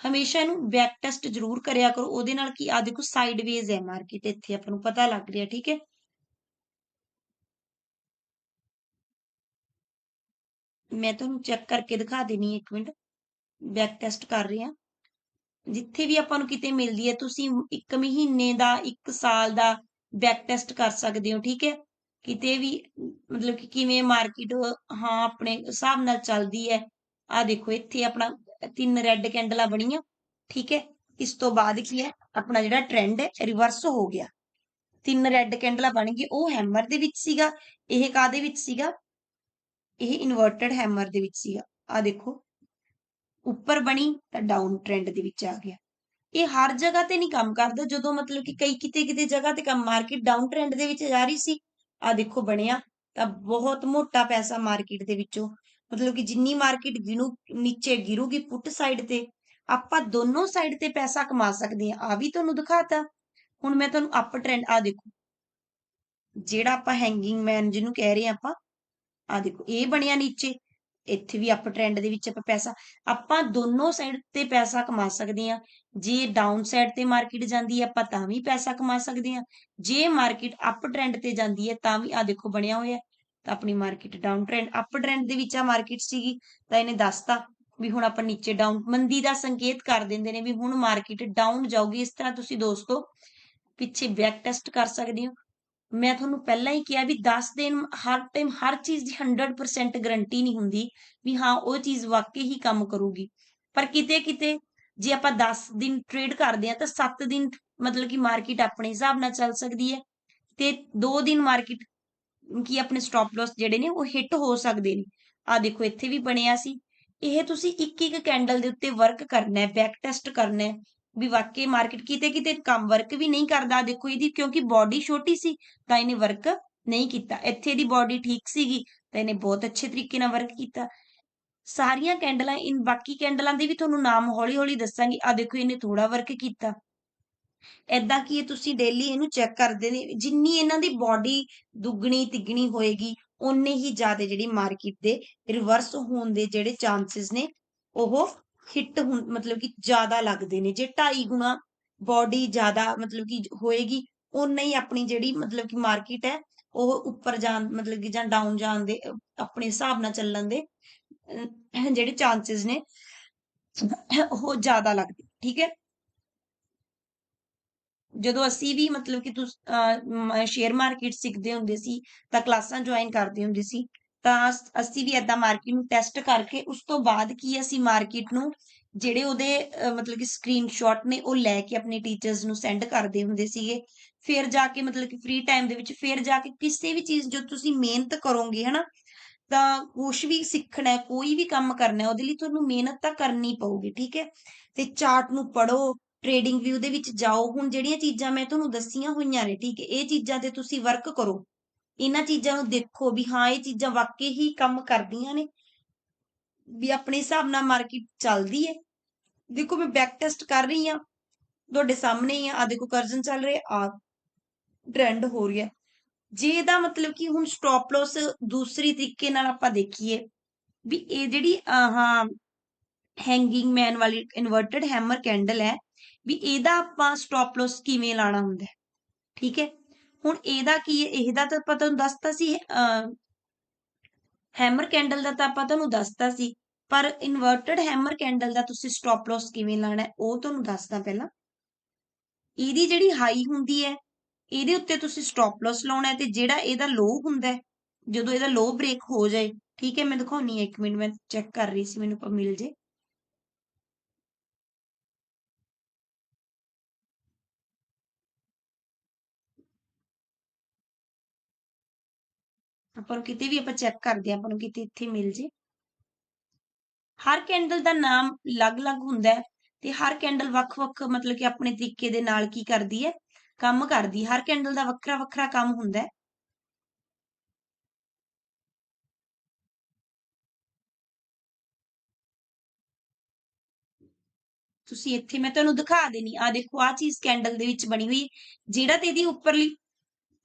ਹਮੇਸ਼ਾ ਇਹਨੂੰ ਬੈਕ ਟੈਸਟ ਜ਼ਰੂਰ ਕਰਿਆ ਕਰੋ, ਉਹਦੇ ਨਾਲ ਕੀ ਆ ਦੇਖੋ ਸਾਈਡਵੇਜ਼ ਹੈ ਮਾਰਕੀਟ ਇੱਥੇ ਆਪਾਂ ਨੂੰ ਪਤਾ ਲੱਗ ਰਿਹਾ, ਠੀਕ ਹੈ। ਮੈਂ ਤੁਹਾਨੂੰ ਚੈੱਕ ਕਰਕੇ ਦਿਖਾ ਦੇਣੀ ਇੱਕ ਮਿੰਟ। ਬੈਕ ਟੈਸਟ ਕਰ ਰਹੇ ਆ ਜਿੱਥੇ ਵੀ ਆਪਾਂ ਨੂੰ ਕਿਤੇ ਮਿਲਦੀ ਹੈ, ਤੁਸੀਂ ਇੱਕ ਮਹੀਨੇ ਦਾ, ਇੱਕ ਸਾਲ ਦਾ ਬੈਕ ਟੈਸਟ ਕਰ ਸਕਦੇ ਹੋ, ਠੀਕ ਹੈ? ਕਿਤੇ ਵੀ, ਮਤਲਬ ਕਿ ਕਿਵੇਂ ਮਾਰਕੀਟ ਹਾਂ, ਆਪਣੇ ਹਿਸਾਬ ਨਾਲ ਚੱਲਦੀ ਹੈ। ਆ ਦੇਖੋ, ਇੱਥੇ ਆਪਣਾ ਤਿੰਨ ਰੈੱਡ ਕੈਂਡਲਾਂ ਬਣੀਆਂ, ਠੀਕ ਹੈ? ਇਸ ਤੋਂ ਬਾਅਦ ਕੀ ਹੈ? ਆਪਣਾ ਜਿਹੜਾ ਟ੍ਰੈਂਡ ਹੈ ਰਿਵਰਸ ਹੋ ਗਿਆ। ਤਿੰਨ ਰੈੱਡ ਕੈਂਡਲਾਂ ਬਣ ਗਈ ਉਹ ਹੈਮਰ ਦੇ ਵਿੱਚ ਸੀਗਾ, ਇਹ ਕਾਦੇ ਵਿੱਚ ਸੀਗਾ? ਇਹ ਇਨਵਰਟਡ ਹੈਮਰ ਦੇ ਵਿੱਚ ਸੀਗਾ। ਆ ਦੇਖੋ। ਉੱਪਰ ਬਣੀ ਤਾਂ ਡਾਊਨ ਟ੍ਰੈਂਡ ਦੇ ਵਿੱਚ ਆ ਗਿਆ। ਇਹ ਹਰ ਜਗ੍ਹਾ ਤੇ ਨਹੀਂ ਕੰਮ ਕਰਦਾ। ਜਦੋਂ ਮਤਲਬ ਕਿ ਕਈ ਕਿਤੇ ਕਿਤੇ ਜਗ੍ਹਾ ਤੇ ਕੰਮ ਮਾਰਕੀਟ ਡਾਊਨ ਟ੍ਰੈਂਡ ਦੇ ਵਿੱਚ ਜਾ ਰਹੀ ਸੀ ਆ ਦੇਖੋ ਬਣਿਆ। ਤਾਂ ਬਹੁਤ ਮੋਟਾ ਪੈਸਾ ਮਾਰਕੀਟ ਦੇ ਵਿੱਚੋਂ। ਮਤਲਬ ਕਿ ਜਿੰਨੀ ਮਾਰਕੀਟ ਗਿਣੂ, ਨੀਚੇ ਗਿਰੂਗੀ ਪੁੱਟ ਸਾਈਡ ਤੇ, ਆਪਾਂ ਦੋਨੋਂ ਸਾਈਡ ਤੇ ਪੈਸਾ ਕਮਾ ਸਕਦੇ ਆ ਆ ਵੀ ਤੁਹਾਨੂੰ ਦਿਖਾਤਾ। ਹੁਣ ਮੈਂ ਤੁਹਾਨੂੰ ਅਪ ਟ੍ਰੈਂਡ ਆ ਦੇਖੋ। ਜਿਹੜਾ ਆਪਾਂ ਹੈਂਗਿੰਗ ਮੈਨ ਜਿਹਨੂੰ ਕਹਿ ਰਹੇ ਆ ਆਪਾਂ ਆ ਦੇਖੋ, ਇਹ ਬਣਿਆ ਨੀਚੇ। ਇੱਥੇ ਵੀ ਅਪ ਟ੍ਰੈਂਡ ਦੇ ਵਿੱਚ ਆਪਾਂ ਪੈਸਾ, ਆਪਾਂ ਦੋਨੋਂ ਸਾਈਡ ਤੇ ਪੈਸਾ ਕਮਾ ਸਕਦੇ ਆ ਜੇ ਡਾਊਨ ਸਾਈਡ ਤੇ ਮਾਰਕੀਟ ਜਾਂਦੀ ਹੈ, ਆਪਾਂ ਤਾਂ ਵੀ ਪੈਸਾ ਕਮਾ ਸਕਦੇ ਆ ਜੇ ਮਾਰਕੀਟ ਅਪ ਟ੍ਰੈਂਡ ਤੇ ਜਾਂਦੀ ਹੈ, ਤਾਂ ਵੀ ਆ ਦੇਖੋ ਬਣਿਆ ਹੋਇਆ। ਤਾਂ ਆਪਣੀ market down trend up trend ਦੇ ਵਿੱਚ ਆ ਮਾਰਕੀਟ ਸੀਗੀ, ਤਾਂ ਇਹਨੇ ਦੱਸਤਾ ਵੀ ਹੁਣ ਆਪਾਂ ਨੀਚੇ ਡਾਊਨ ਮੰਦੀ ਦਾ ਸੰਕੇਤ ਕਰ ਦਿੰਦੇ ਨੇ ਵੀ ਹੁਣ ਮਾਰਕੀਟ ਡਾਊਨ ਜਾਊਗੀ। ਇਸ ਤਰ੍ਹਾਂ ਤੁਸੀਂ ਦੋਸਤੋ ਪਿੱਛੇ ਬੈਕ ਟੈਸਟ ਕਰ ਸਕਦੇ ਹੋ। ਮੈਂ ਤੁਹਾਨੂੰ ਪਹਿਲਾਂ ਹੀ ਕਿਹਾ ਵੀ 10 ਦਿਨ ਹਰ ਟਾਈਮ ਹਰ ਚੀਜ਼ ਦੀ 100% ਗਾਰੰਟੀ ਨਹੀਂ ਹੁੰਦੀ ਵੀ ਹਾਂ, ਉਹ ਚੀਜ਼ ਵਾਕਈ ਹੀ ਕੰਮ ਕਰੂਗੀ। ਪਰ ਕਿਤੇ ਕਿਤੇ ਜੇ ਆਪਾਂ 10 ਦਿਨ ਟ੍ਰੇਡ ਕਰਦੇ ਆ ਤਾਂ 7 ਦਿਨ ਮਤਲਬ ਕਿ ਮਾਰਕੀਟ ਆਪਣੇ ਹਿਸਾਬ ਨਾਲ ਚੱਲ ਸਕਦੀ ਹੈ ਤੇ 2 ਦਿਨ ਮਾਰਕੀਟ ਕੀ ਆਪਣੇ ਸਟਾਪ ਲਾਸ ਜਿਹੜੇ ਨੇ ਉਹ ਹਿੱਟ ਹੋ ਸਕਦੇ ਨੇ। ਆ ਦੇਖੋ, ਇੱਥੇ ਵੀ ਬਣਿਆ ਸੀ। ਇਹ ਤੁਸੀਂ ਇੱਕ ਇੱਕ ਕੈਂਡਲ ਦੇ ਉੱਤੇ ਵਰਕ ਕਰਨਾ ਹੈ ਬੈਕ ਟੈਸਟ ਕਰਨਾ ਹੈ। ਵੀ ਵਾਕਈ ਮਾਰਕੀਟ ਕਿਤੇ ਕਿਤੇ ਕੰਮ ਵਰਕ ਵੀ ਨਹੀਂ ਕਰਦਾ, ਦੇਖੋ ਇਹਦੀ ਕਿਉਂਕਿ ਬਾਡੀ ਛੋਟੀ ਸੀ, ਤਾਂ ਇਹਨੇ ਵਰਕ ਨਹੀਂ ਕੀਤਾ। ਇੱਥੇ ਦੀ ਬਾਡੀ ਠੀਕ ਸੀਗੀ, ਤਾਂ ਇਹਨੇ ਬਹੁਤ ਅੱਛੇ ਤਰੀਕੇ ਨਾਲ ਵਰਕ ਕੀਤਾ। ਸਾਰੀਆਂ ਕੈਂਡਲਾਂ ਇਨ ਬਾਕੀ ਕੈਂਡਲਾਂ ਦੇ ਵੀ ਤੁਹਾਨੂੰ ਨਾਮ ਹੌਲੀ ਹੌਲੀ ਦੱਸਾਂਗੀ। ਆ ਦੇਖੋ, ਇਹਨੇ ਥੋੜਾ ਵਰਕ ਕੀਤਾ। ਐਦਾਂ ਕੀ ਹੈ, ਤੁਸੀਂ ਡੇਲੀ ਇਹਨੂੰ ਚੈੱਕ ਕਰਦੇ ਨੇ, ਜਿੰਨੀ ਇਹਨਾਂ ਦੀ ਬਾਡੀ ਦੁੱਗਣੀ, ਤਿੱਗਣੀ ਹੋਏਗੀ, ਓਨੇ ਹੀ ਜ਼ਿਆਦਾ ਜਿਹੜੀ ਮਾਰਕੀਟ ਦੇ ਰਿਵਰਸ ਹੋਣ ਦੇ ਜਿਹੜੇ ਚਾਂਸਸ ਨੇ, ਉਹ ਹਿੱਟ ਮਤਲਬ ਕਿ ਜ਼ਿਆਦਾ ਲੱਗਦੇ ਨੇ, ਜੇ 2.5 ਗੁਣਾ ਬਾਡੀ ਜ਼ਿਆਦਾ ਮਤਲਬ ਕਿ ਹੋਏਗੀ ਉਨਾ ਹੀ ਆਪਣੀ ਜਿਹੜੀ ਮਤਲਬ ਕਿ ਮਾਰਕੀਟ ਹੈ, ਉਹ ਉੱਪਰ ਜਾਣ, ਮਤਲਬ ਕਿ ਜਾਂ ਡਾਊਨ ਜਾਣ ਦੇ, ਆਪਣੇ ਹਿਸਾਬ ਨਾਲ ਚੱਲਣ ਦੇ ਜਿਹੜੇ ਚਾਂਸਸ ਨੇ, ਉਹ ਜ਼ਿਆਦਾ ਲੱਗਦੇ, ਠੀਕ ਹੈ? ਜਦੋਂ ਅਸੀਂ ਵੀ ਮਤਲਬ ਕਿ ਤੁਸੀਂ ਸ਼ੇਅਰ ਮਾਰਕੀਟ ਸਿੱਖਦੇ ਹੁੰਦੇ ਸੀ, ਤਾਂ ਕਲਾਸਾਂ ਜੁਆਇਨ ਕਰਦੇ ਹੁੰਦੇ ਸੀ ਤਾਂ ਅਸੀਂ ਵੀ ਐਦਾਂ ਮਾਰਕੀਟ ਨੂੰ ਟੈਸਟ ਕਰਕੇ ਉਸ ਤੋਂ ਬਾਅਦ ਕੀ ਅਸੀਂ ਮਾਰਕੀਟ ਨੂੰ ਜਿਹੜੇ ਉਹਦੇ ਮਤਲਬ ਕਿ ਸਕਰੀਨਸ਼ਾਟ ਨੇ ਉਹ ਲੈ ਕੇ ਆਪਣੇ ਟੀਚਰਸ ਨੂੰ ਸੈਂਡ ਕਰਦੇ ਹੁੰਦੇ ਸੀਗੇ। ਫਿਰ ਜਾ ਕੇ ਮਤਲਬ ਕਿ ਫ੍ਰੀ ਟਾਈਮ ਦੇ ਵਿੱਚ ਫਿਰ ਜਾ ਕੇ ਕਿਸੇ ਵੀ ਚੀਜ਼ ਜੋ ਤੁਸੀਂ ਮਿਹਨਤ ਕਰੋਗੇ, ਹਨਾ, ਤਾਂ ਕੁਝ ਵੀ ਸਿੱਖਣਾ ਕੋਈ ਵੀ ਕੰਮ ਕਰਨਾ ਹੈ, ਉਹਦੇ ਲਈ ਤੁਹਾਨੂੰ ਮਿਹਨਤ ਤਾਂ ਕਰਨੀ ਪਊਗੀ, ਠੀਕ ਹੈ? ਤੇ ਚਾਰਟ ਨੂੰ ਪੜੋ ਟ੍ਰੇਡਿੰਗ ਵਿਊ ਦੇ ਵਿੱਚ ਜਾਓ। ਹੁਣ ਜਿਹੜੀਆਂ ਚੀਜ਼ਾਂ ਮੈਂ ਤੁਹਾਨੂੰ ਦੱਸੀਆਂ ਹੋਈਆਂ ਨੇ, ਠੀਕ ਹੈ? ਇਹ ਚੀਜ਼ਾਂ ਤੇ ਤੁਸੀਂ ਵਰਕ ਕਰੋ। ਇਹਨਾਂ ਚੀਜ਼ਾਂ ਨੂੰ ਦੇਖੋ ਵੀ ਹਾਂ, ਇਹ ਚੀਜ਼ਾਂ ਵਾਕਈ ਹੀ ਕੰਮ ਕਰਦੀਆਂ ਨੇ। ਵੀ ਆਪਣੇ ਹਿਸਾਬ ਨਾਲ ਮਾਰਕੀਟ ਚੱਲਦੀ ਹੈ। ਦੇਖੋ ਮੈਂ ਬੈਕ ਟੈਸਟ ਕਰ ਰਹੀ ਆ ਤੁਹਾਡੇ ਸਾਹਮਣੇ ਹੀ ਆ ਆ ਦੇਖੋ ਕਰਜ਼ਨ ਚੱਲ ਰਿਹਾ ਆ ਟ੍ਰੈਂਡ ਹੋ ਰਿਹਾ। ਜੇ ਇਹਦਾ ਮਤਲਬ ਕਿ ਹੁਣ ਸਟਾਪ ਲਾਸ ਦੂਸਰੀ ਤਰੀਕੇ ਨਾਲ ਆਪਾਂ ਦੇਖੀਏ, ਵੀ ਇਹ ਜਿਹੜੀ ਹਾਂ ਹੈਂਗਿੰਗ ਮੈਨ ਵਾਲੀ ਇਨਵਰਟਡ ਹੈਮਰ ਕੈਂਡਲ ਹੈ, ਵੀ ਇਹਦਾ ਆਪਾਂ ਸਟਾਪ ਲਾਸ ਕਿਵੇਂ ਲਾਣਾ ਹੁੰਦਾ ਠੀਕ ਹੈ? ਹੁਣ ਇਹਦਾ ਕੀ ਹੈ? ਇਹਦਾ ਤਾਂ ਆਪਾਂ ਤੁਹਾਨੂੰ ਦੱਸਤਾ ਸੀ ਹੈਮਰ ਕੈਂਡਲ ਦਾ ਤਾਂ ਆਪਾਂ ਤੁਹਾਨੂੰ ਦੱਸਤਾ ਸੀ। ਪਰ ਇਨਵਰਟਡ ਹੈਮਰ ਕੈਂਡਲ ਦਾ ਤੁਸੀਂ ਸਟਾਪ ਲਾਸ ਕਿਵੇਂ ਲਾਣਾ ਉਹ ਤੁਹਾਨੂੰ ਦੱਸਦਾ ਪਹਿਲਾਂ। ਇਹਦੀ ਜਿਹੜੀ ਹਾਈ ਹੁੰਦੀ ਹੈ, ਇਹਦੇ ਉੱਤੇ ਤੁਸੀਂ ਸਟਾਪ ਲਾਸ ਲਾਉਣਾ ਤੇ ਜਿਹੜਾ ਇਹਦਾ ਲੋ ਹੁੰਦਾ ਜਦੋਂ ਇਹਦਾ ਲੋ ਬ੍ਰੇਕ ਹੋ ਜਾਏ, ਠੀਕ ਹੈ, ਮੈਂ ਦਿਖਾਉਣੀ ਹੈ 1 ਮਿੰਟ, ਮੈਂ ਚੈੱਕ ਕਰ ਰਹੀ ਸੀ, ਮੈਨੂੰ ਮਿਲ ਜੇ। ਆਪਾਂ ਨੂੰ ਕਿਤੇ ਵੀ ਆਪਾਂ ਚੈੱਕ ਕਰਦੇ ਆ ਆਪਾਂ ਨੂੰ ਕਿਤੇ ਇੱਥੇ ਮਿਲ ਜੇ। ਹਰ ਕੈਂਡਲ ਦਾ ਨਾਮ ਅਲੱਗ-ਅਲੱਗ ਹੁੰਦਾ ਹੈ ਤੇ ਹਰ ਕੈਂਡਲ ਵੱਖ-ਵੱਖ ਮਤਲਬ ਕਿ ਆਪਣੇ ਤਰੀਕੇ ਦੇ ਨਾਲ ਕੀ ਕਰਦੀ ਹੈ? ਕੰਮ ਕਰਦੀ ਹਰ ਕੈਂਡਲ ਦਾ ਵੱਖਰਾ-ਵੱਖਰਾ ਕੰਮ ਹੁੰਦਾ ਹੈ। ਤੁਸੀਂ ਇੱਥੇ ਮੈਂ ਤੁਹਾਨੂੰ ਦਿਖਾ ਦੇਣੀ ਆ ਦੇਖੋ ਆ ਚੀਜ਼ ਕੈਂਡਲ ਦੇ ਵਿੱਚ ਬਣੀ ਹੋਈ ਜਿਹੜਾ ਤੇ ਇਹਦੀ ਉੱਪਰਲੀ,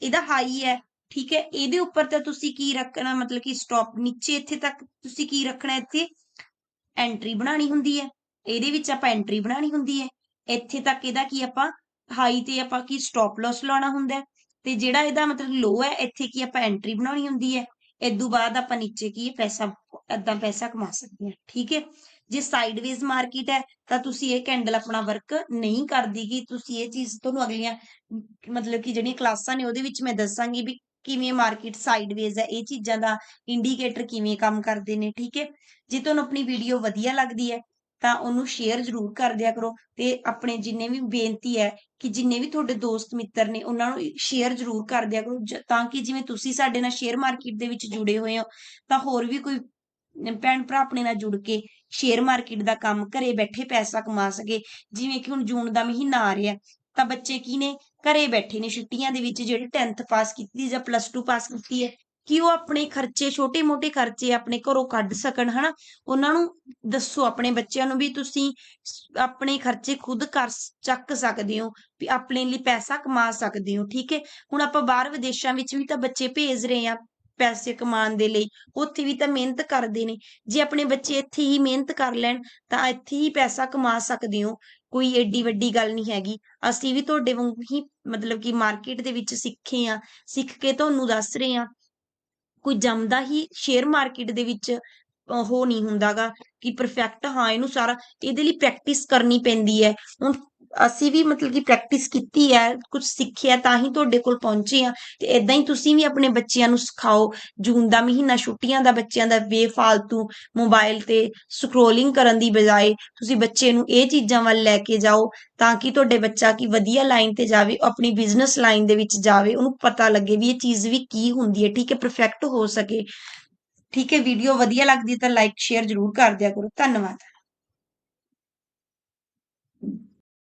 ਇਹਦਾ ਹਾਈ ਹੈ। ਠੀਕ ਹੈ? ਇਹਦੇ ਉੱਪਰ ਤਾਂ ਤੁਸੀਂ ਕੀ ਰੱਖਣਾ? ਮਤਲਬ ਕਿ ਸਟਾਪ ਨੀਚੇ ਇੱਥੇ ਤੱਕ ਤੁਸੀਂ ਕੀ ਰੱਖਣਾ ਇੱਥੇ? ਐਂਟਰੀ ਬਣਾਣੀ ਹੁੰਦੀ ਹੈ। ਇਹਦੇ ਵਿੱਚ ਆਪਾਂ ਐਂਟਰੀ ਬਣਾਣੀ ਹੁੰਦੀ ਹੈ। ਇੱਥੇ ਤੱਕ ਇਹਦਾ ਕੀ ਆਪਾਂ ਹਾਈ ਤੇ ਆਪਾਂ ਕੀ ਸਟਾਪ ਲਾਸ ਲਾਉਣਾ ਹੁੰਦਾ ਤੇ ਜਿਹੜਾ ਇਹਦਾ ਮਤਲਬ ਲੋ ਹੈ, ਇੱਥੇ ਕੀ ਆਪਾਂ ਐਂਟਰੀ ਬਣਾਉਣੀ ਹੁੰਦੀ ਹੈ। ਇਦੋਂ ਬਾਅਦ ਆਪਾਂ ਨੀਚੇ ਕੀ ਪੈਸਾ ਇਦਾਂ ਪੈਸਾ ਕਮਾ ਸਕਦੇ ਹਾਂ। ਠੀਕ ਹੈ? ਜੇ ਸਾਈਡਵੇਜ਼ ਮਾਰਕੀਟ ਹੈ, ਤਾਂ ਤੁਸੀਂ ਇਹ ਕੈਂਡਲ ਆਪਣਾ ਵਰਕ ਨਹੀਂ ਕਰਦੀ ਕਿ ਤੁਸੀਂ ਇਹ ਚੀਜ਼ ਤੁਹਾਨੂੰ ਅਗਲੀਆਂ, ਮਤਲਬ ਕਿ ਜਿਹੜੀਆਂ ਕਲਾਸਾਂ ਨੇ ਉਹਦੇ ਵਿੱਚ ਮੈਂ ਦੱਸਾਂਗੀ ਵੀ ਕਿਵੇਂ ਮਾਰਕੀਟ ਸਾਈਡਵੇਜ਼ ਹੈ, ਇਹ ਚੀਜ਼ਾਂ ਦਾ ਇੰਡੀਕੇਟਰ ਕਿਵੇਂ ਕੰਮ ਕਰਦੇ ਨੇ, ਠੀਕ ਹੈ? ਜੇ ਤੁਹਾਨੂੰ ਆਪਣੀ ਵੀਡੀਓ ਵਧੀਆ ਲੱਗਦੀ ਹੈ, ਤਾਂ ਉਹਨੂੰ ਸ਼ੇਅਰ ਜ਼ਰੂਰ ਕਰ ਦਿਆ ਕਰੋ ਤੇ ਆਪਣੇ ਜਿੰਨੇ ਵੀ ਬੇਨਤੀ ਹੈ ਕਿ ਜਿੰਨੇ ਵੀ ਤੁਹਾਡੇ ਦੋਸਤ ਮਿੱਤਰ ਨੇ, ਉਹਨਾਂ ਨੂੰ ਸ਼ੇਅਰ ਜ਼ਰੂਰ ਕਰ ਦਿਆ ਕਰੋ ਤਾਂ ਕਿ ਜਿਵੇਂ ਤੁਸੀਂ ਸਾਡੇ ਨਾਲ ਸ਼ੇਅਰ ਮਾਰਕੀਟ ਦੇ ਵਿੱਚ ਜੁੜੇ ਹੋਏ ਹੋ, ਤਾਂ ਹੋਰ ਵੀ ਕੋਈ ਭੈਣ ਭਰਾ ਆਪਣੇ ਨਾਲ ਜੁੜ ਕੇ ਸ਼ੇਅਰ ਮਾਰਕੀਟ ਦਾ ਕੰਮ ਘਰੇ ਬੈਠੇ ਪੈਸਾ ਕਮਾ ਸਕੇ, ਜਿਵੇਂ ਕਿ ਹੁਣ ਜੂਨ ਦਾ ਮਹੀਨਾ ਆ ਰਿਹਾ, ਤਾਂ ਬੱਚੇ ਕੀ ਨੇ ਘਰੇ ਬੈਠੇ ਨੇ, ਛੁੱਟੀਆਂ ਦੇ ਵਿੱਚ ਜਿਹੜੇ 10th ਪਾਸ ਕੀਤੀ ਜਾਂ ਪਲੱਸ 2 ਪਾਸ ਕੀਤੀ ਹੈ, ਕਿ ਉਹ ਆਪਣੇ ਖਰਚੇ, ਛੋਟੇ-ਮੋਟੇ ਖਰਚੇ ਆਪਣੇ ਘਰੋਂ ਕੱਢ ਸਕਣ, ਹਨਾ? ਉਹਨਾਂ ਨੂੰ ਦੱਸੋ, ਆਪਣੇ ਬੱਚਿਆਂ ਨੂੰ ਵੀ ਤੁਸੀਂ ਆਪਣੇ ਖਰਚੇ ਖੁਦ ਕਰ ਚੱਕ ਸਕਦੇ ਹੋ, ਵੀ ਆਪਣੇ ਲਈ ਪੈਸਾ ਕਮਾ ਸਕਦੇ ਹੋ, ਠੀਕ ਹੈ? ਹੁਣ ਆਪਾਂ ਬਾਹਰ ਵਿਦੇਸ਼ਾਂ ਵਿੱਚ ਵੀ ਤਾਂ ਬੱਚੇ ਭੇਜ ਰਹੇ ਆ ਪੈਸੇ ਕਮਾਉਣ ਦੇ ਲਈ, ਉੱਥੇ ਵੀ ਤਾਂ ਮਿਹਨਤ ਕਰਦੇ ਨੇ। ਜੇ ਆਪਣੇ ਬੱਚੇ ਇੱਥੇ ਹੀ ਮਿਹਨਤ ਕਰ ਲੈਣ, ਤਾਂ ਇੱਥੇ ਹੀ ਪੈਸਾ ਕਮਾ ਸਕਦੇ ਹੋ। ਕੋਈ ਏਡੀ ਵੱਡੀ ਗੱਲ ਨਹੀਂ ਹੈਗੀ। ਅਸੀਂ ਵੀ ਤੁਹਾਡੇ ਵਾਂਗੂ ਹੀ ਮਤਲਬ ਕਿ ਮਾਰਕੀਟ ਦੇ ਵਿੱਚ ਸਿੱਖੇ ਆ ਸਿੱਖ ਕੇ ਤੁਹਾਨੂੰ ਦੱਸ ਰਹੇ ਆ ਕੋਈ ਜੰਮਦਾ ਹੀ ਸ਼ੇਅਰ ਮਾਰਕੀਟ ਦੇ ਵਿੱਚ ਉਹ ਨਹੀਂ ਹੁੰਦਾਗਾ ਕਿ ਪਰਫੈਕਟ ਹਾਂ, ਇਹਨੂੰ ਸਾਰਾ ਇਹਦੇ ਲਈ ਪ੍ਰੈਕਟਿਸ ਕਰਨੀ ਪੈਂਦੀ ਹੈ। ਹੁਣ ਅਸੀਂ ਵੀ ਮਤਲਬ ਕਿ ਪ੍ਰੈਕਟਿਸ ਕੀਤੀ ਹੈ ਕੁਝ ਸਿੱਖਿਆ ਤਾਂ ਹੀ ਤੁਹਾਡੇ ਕੋਲ ਪਹੁੰਚੇ ਆ ਤੇ ਇਦਾਂ ਹੀ ਤੁਸੀਂ ਵੀ ਆਪਣੇ ਬੱਚਿਆਂ ਨੂੰ ਸਿਖਾਓ। ਜੂਨ ਦਾ ਮਹੀਨਾ ਛੁੱਟੀਆਂ ਦਾ ਬੱਚਿਆਂ ਦਾ ਬੇਫਾਲਤੂ ਮੋਬਾਈਲ ਤੇ ਸਕਰੋਲਿੰਗ ਕਰਨ ਦੀ ਬਜਾਏ ਤੁਸੀਂ ਬੱਚੇ ਨੂੰ ਇਹ ਚੀਜ਼ਾਂ ਵੱਲ ਲੈ ਕੇ ਜਾਓ ਤਾਂ ਕਿ ਤੁਹਾਡੇ ਬੱਚਾ ਕੀ ਵਧੀਆ ਲਾਈਨ ਤੇ ਜਾਵੇ ਆਪਣੀ ਬਿਜ਼ਨਸ ਲਾਈਨ ਦੇ ਵਿੱਚ ਜਾਵੇ, ਉਹਨੂੰ ਪਤਾ ਲੱਗੇ ਵੀ ਇਹ ਚੀਜ਼ ਵੀ ਕੀ ਹੁੰਦੀ ਹੈ, ਠੀਕ ਹੈ ਪਰਫੈਕਟ ਹੋ ਸਕੇ। ਠੀਕ ਹੈ ਵੀਡੀਓ ਵਧੀਆ ਲੱਗਦੀ ਤਾਂ ਲਾਈਕ ਸ਼ੇਅਰ ਜ਼ਰੂਰ ਕਰ ਦਿਆ ਕਰੋ। ਧੰਨਵਾਦ।